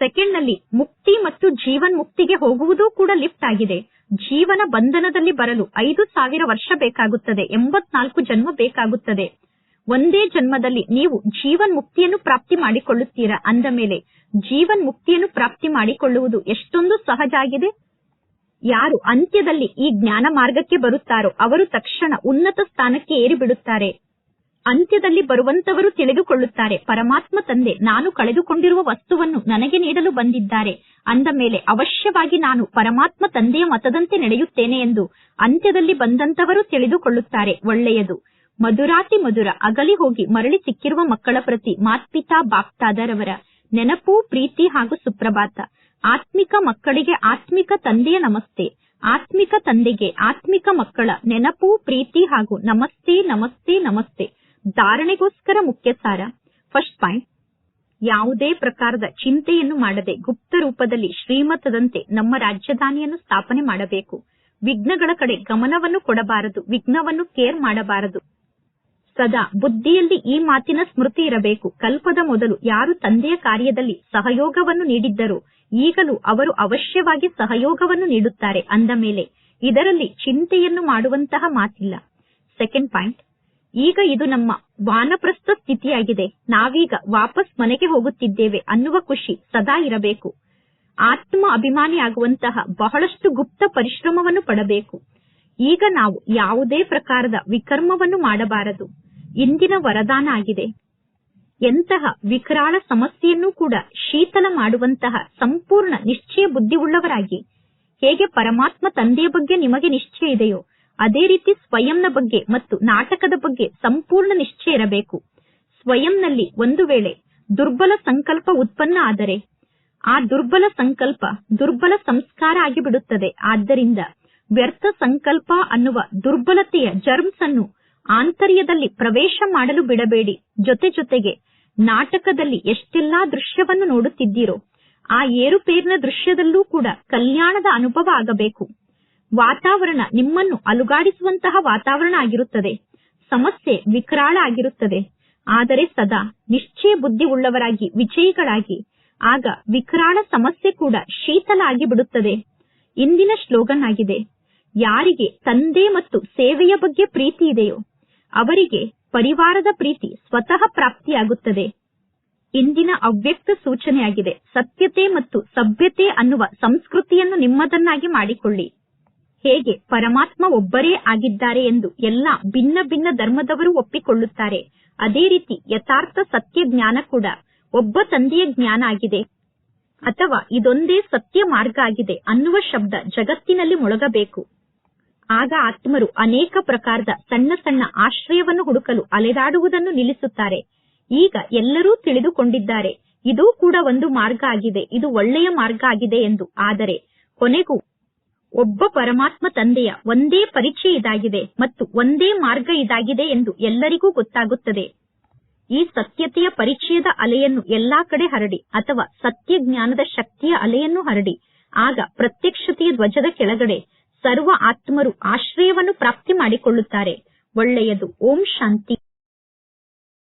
ಸೆಕೆಂಡ್ನಲ್ಲಿ ಮುಕ್ತಿ ಮತ್ತು ಜೀವನ್ ಮುಕ್ತಿಗೆ ಹೋಗುವುದೂ ಕೂಡ ಲಿಫ್ಟ್ ಆಗಿದೆ. ಜೀವನ ಬಂಧನದಲ್ಲಿ ಬರಲು ಐದು ಸಾವಿರ ವರ್ಷ ಬೇಕಾಗುತ್ತದೆ. ಎಂಬತ್ನಾಲ್ಕು ಜನ್ಮ ಬೇಕಾಗುತ್ತದೆ. ಒಂದೇ ಜನ್ಮದಲ್ಲಿ ನೀವು ಜೀವನ್ ಮುಕ್ತಿಯನ್ನು ಪ್ರಾಪ್ತಿ ಮಾಡಿಕೊಳ್ಳುತ್ತೀರಾ? ಅಂದ ಮೇಲೆ ಜೀವನ್ ಮುಕ್ತಿಯನ್ನು ಪ್ರಾಪ್ತಿ ಮಾಡಿಕೊಳ್ಳುವುದು ಎಷ್ಟೊಂದು ಸಹಜ ಆಗಿದೆ. ಯಾರು ಅಂತ್ಯದಲ್ಲಿ ಈ ಜ್ಞಾನ ಮಾರ್ಗಕ್ಕೆ ಬರುತ್ತಾರೋ ಅವರು ತಕ್ಷಣ ಉನ್ನತ ಸ್ಥಾನಕ್ಕೆ ಏರಿಬಿಡುತ್ತಾರೆ ಅಂತ್ಯದಲ್ಲಿ ಬರುವಂತವರು ತಿಳಿದುಕೊಳ್ಳುತ್ತಾರೆ. ಪರಮಾತ್ಮ ತಂದೆ, ನಾನು ಕಳೆದುಕೊಂಡಿರುವ ವಸ್ತುವನ್ನು ನನಗೆ ನೀಡಲು ಬಂದಿದ್ದಾರೆ. ಅಂದ ಮೇಲೆ ಅವಶ್ಯವಾಗಿ ನಾನು ಪರಮಾತ್ಮ ತಂದೆಯ ಮತದಂತೆ ನಡೆಯುತ್ತೇನೆ ಎಂದು ಅಂತ್ಯದಲ್ಲಿ ಬಂದಂತವರು ತಿಳಿದುಕೊಳ್ಳುತ್ತಾರೆ. ಒಳ್ಳೆಯದು. ಮಧುರಾತಿ ಮಧುರ, ಅಗಲಿ ಹೋಗಿ ಮರಳಿ ಸಿಕ್ಕಿರುವ ಮಕ್ಕಳ ಪ್ರತಿ ಮಾತ್ಪಿತಾ ಬಾಪ್ತಾದರವರ. ನೆನಪು, ಪ್ರೀತಿ ಹಾಗೂ ಸುಪ್ರಭಾತ. ಆತ್ಮಿಕ ಮಕ್ಕಳಿಗೆ ಆತ್ಮಿಕ ತಂದೆಯ ನಮಸ್ತೆ. ಆತ್ಮಿಕ ತಂದೆಗೆ ಆತ್ಮಿಕ ಮಕ್ಕಳ ನೆನಪು, ಪ್ರೀತಿ ಹಾಗೂ ನಮಸ್ತೆ ನಮಸ್ತೆ ನಮಸ್ತೆ. ಧಾರಣೆಗೋಸ್ಕರ ಮುಖ್ಯ ಸಾರ. First point. ಯಾವುದೇ ಪ್ರಕಾರದ ಚಿಂತೆಯನ್ನು ಮಾಡದೆ ಗುಪ್ತ ರೂಪದಲ್ಲಿ ಶ್ರೀಮತದಂತೆ ನಮ್ಮ ರಾಜಧಾನಿಯನ್ನು ಸ್ಥಾಪನೆ ಮಾಡಬೇಕು. ವಿಘ್ನಗಳ ಕಡೆ ಗಮನವನ್ನು ಕೊಡಬಾರದು, ವಿಘ್ನವನ್ನು ಕೇರ್ ಮಾಡಬಾರದು. ಸದಾ ಬುದ್ಧಿಯಲ್ಲಿ ಈ ಮಾತಿನ ಸ್ಮೃತಿ ಇರಬೇಕು. ಕಲ್ಪದ ಮೊದಲು ಯಾರು ತಂದೆಯ ಕಾರ್ಯದಲ್ಲಿ ಸಹಯೋಗವನ್ನು ನೀಡಿದ್ದರೋ ಈಗಲೂ ಅವರು ಅವಶ್ಯವಾಗಿ ಸಹಯೋಗವನ್ನು ನೀಡುತ್ತಾರೆ ಅಂದ ಮೇಲೆ ಇದರಲ್ಲಿ ಚಿಂತೆಯನ್ನು ಮಾಡುವಂತಹ ಮಾತಿಲ್ಲ. ಸೆಕೆಂಡ್ ಪಾಯಿಂಟ್ ಈಗ ಇದು ನಮ್ಮ ವಾನಪ್ರಸ್ಥ ಸ್ಥಿತಿಯಾಗಿದೆ. ನಾವೀಗ ವಾಪಸ್ ಮನೆಗೆ ಹೋಗುತ್ತಿದ್ದೇವೆ ಅನ್ನುವ ಖುಷಿ ಸದಾ ಇರಬೇಕು. ಆತ್ಮ ಅಭಿಮಾನಿಯಾಗುವಂತಹ ಬಹಳಷ್ಟು ಗುಪ್ತ ಪರಿಶ್ರಮವನ್ನು ಪಡಬೇಕು. ಈಗ ನಾವು ಯಾವುದೇ ಪ್ರಕಾರದ ವಿಕರ್ಮವನ್ನು ಮಾಡಬಾರದು. ಇಂದಿನ ವರದಾನ ಆಗಿದೆ. ಎಂತಹ ವಿಕರಾಳ ಸಮಸ್ಯೆಯನ್ನು ಕೂಡ ಶೀತಲ ಮಾಡುವಂತಹ ಸಂಪೂರ್ಣ ನಿಶ್ಚಯ ಬುದ್ಧಿವುಳ್ಳವರಾಗಿ ಹೇಗೆ ಪರಮಾತ್ಮ ತಂದೆಯ ಬಗ್ಗೆ ನಿಮಗೆ ನಿಶ್ಚಯ ಇದೆಯೋ, ಅದೇ ರೀತಿ ಸ್ವಯಂನ ಬಗ್ಗೆ ಮತ್ತು ನಾಟಕದ ಬಗ್ಗೆ ಸಂಪೂರ್ಣ ನಿಶ್ಚಯ ಇರಬೇಕು. ಸ್ವಯಂನಲ್ಲಿ ಒಂದು ವೇಳೆ ದುರ್ಬಲ ಸಂಕಲ್ಪ ಉತ್ಪನ್ನ ಆದರೆ, ಆ ದುರ್ಬಲ ಸಂಕಲ್ಪ ದುರ್ಬಲ ಸಂಸ್ಕಾರ ಆಗಿಬಿಡುತ್ತದೆ. ಆದ್ದರಿಂದ ವ್ಯರ್ಥ ಸಂಕಲ್ಪ ಅನ್ನುವ ದುರ್ಬಲತೆಯ ಜರ್ಮ್ಸ್ ಅನ್ನು ಆಂತರ್ಯದಲ್ಲಿ ಪ್ರವೇಶ ಮಾಡಲು ಬಿಡಬೇಡಿ. ಜೊತೆ ಜೊತೆಗೆ ನಾಟಕದಲ್ಲಿ ಎಷ್ಟೆಲ್ಲಾ ದೃಶ್ಯವನ್ನು ನೋಡುತ್ತಿದ್ದೀರೋ, ಆ ಏರುಪೇರಿನ ದೃಶ್ಯದಲ್ಲೂ ಕೂಡ ಕಲ್ಯಾಣದ ಅನುಭವ ಆಗಬೇಕು. ವಾತಾವರಣ ನಿಮ್ಮನ್ನು ಅಲುಗಾಡಿಸುವಂತಹ ವಾತಾವರಣ ಆಗಿರುತ್ತದೆ. ಸಮಸ್ಯೆ ವಿಕರಾಳ ಆಗಿರುತ್ತದೆ. ಆದರೆ ಸದಾ ನಿಶ್ಚಯ ಬುದ್ಧಿ ಉಳ್ಳವರಾಗಿ, ವಿಜಯಿಗಳಾಗಿ, ಆಗ ವಿಕರಾಳ ಸಮಸ್ಯೆ ಕೂಡ ಶೀತಲ ಆಗಿಬಿಡುತ್ತದೆ. ಇಂದಿನ ಸ್ಲೋಗನ್ ಆಗಿದೆ ಯಾರಿಗೆ ತಂದೆ ಮತ್ತು ಸೇವೆಯ ಬಗ್ಗೆ ಪ್ರೀತಿ ಇದೆಯೋ ಅವರಿಗೆ ಪರಿವಾರದ ಪ್ರೀತಿ ಸ್ವತಃ ಪ್ರಾಪ್ತಿಯಾಗುತ್ತದೆ. ಇಂದಿನ ಅವ್ಯಕ್ತ ಸೂಚನೆಯಾಗಿದೆ. ಸತ್ಯತೆ ಮತ್ತು ಸಭ್ಯತೆ ಅನ್ನುವ ಸಂಸ್ಕೃತಿಯನ್ನು ನಿಮ್ಮದನ್ನಾಗಿ ಮಾಡಿಕೊಳ್ಳಿ. ಹೇಗೆ ಪರಮಾತ್ಮ ಒಬ್ಬರೇ ಆಗಿದ್ದಾರೆ ಎಂದು ಎಲ್ಲ ಭಿನ್ನ ಭಿನ್ನ ಧರ್ಮದವರು ಒಪ್ಪಿಕೊಳ್ಳುತ್ತಾರೆ. ಅದೇ ರೀತಿ ಯಥಾರ್ಥ ಸತ್ಯ ಜ್ಞಾನ ಕೂಡ ಒಬ್ಬ ತಂದೆಯ ಜ್ಞಾನ ಆಗಿದೆ. ಅಥವಾ ಇದೊಂದೇ ಸತ್ಯ ಮಾರ್ಗ ಆಗಿದೆ ಅನ್ನುವ ಶಬ್ದ ಜಗತ್ತಿನಲ್ಲಿ ಮೊಳಗಬೇಕು. ಆಗ ಆತ್ಮರು ಅನೇಕ ಪ್ರಕಾರದ ಸಣ್ಣ ಸಣ್ಣ ಆಶ್ರಯವನ್ನು ಹುಡುಕಲು ಅಲೆದಾಡುವುದನ್ನು ನಿಲ್ಲಿಸುತ್ತಾರೆ. ಈಗ ಎಲ್ಲರೂ ತಿಳಿದುಕೊಂಡಿದ್ದಾರೆ, ಇದು ಕೂಡ ಒಂದು ಮಾರ್ಗ ಆಗಿದೆ, ಇದು ಒಳ್ಳೆಯ ಮಾರ್ಗ ಆಗಿದೆ ಎಂದು. ಆದರೆ ಕೊನೆಗೂ ಒಬ್ಬ ಪರಮಾತ್ಮ ತಂದೆಯ ಒಂದೇ ಪರಿಚಯ ಇದಾಗಿದೆ ಮತ್ತು ಒಂದೇ ಮಾರ್ಗ ಇದಾಗಿದೆ ಎಂದು ಎಲ್ಲರಿಗೂ ಗೊತ್ತಾಗುತ್ತದೆ. ಈ ಸತ್ಯತೆಯ ಪರಿಚಯದ ಅಲೆಯನ್ನು ಎಲ್ಲಾ ಕಡೆ ಹರಡಿ ಅಥವಾ ಸತ್ಯ ಜ್ಞಾನದ ಶಕ್ತಿಯ ಅಲೆಯನ್ನು ಹರಡಿ, ಆಗ ಪ್ರತ್ಯಕ್ಷತೆಯ ಧ್ವಜದ ಕೆಳಗಡೆ ಸರ್ವ ಆತ್ಮರು ಆಶ್ರಯವನ್ನು ಪ್ರಾಪ್ತಿ ಮಾಡಿಕೊಳ್ಳುತ್ತಾರೆ. ಒಳ್ಳೆಯದು. ಓಂ ಶಾಂತಿ.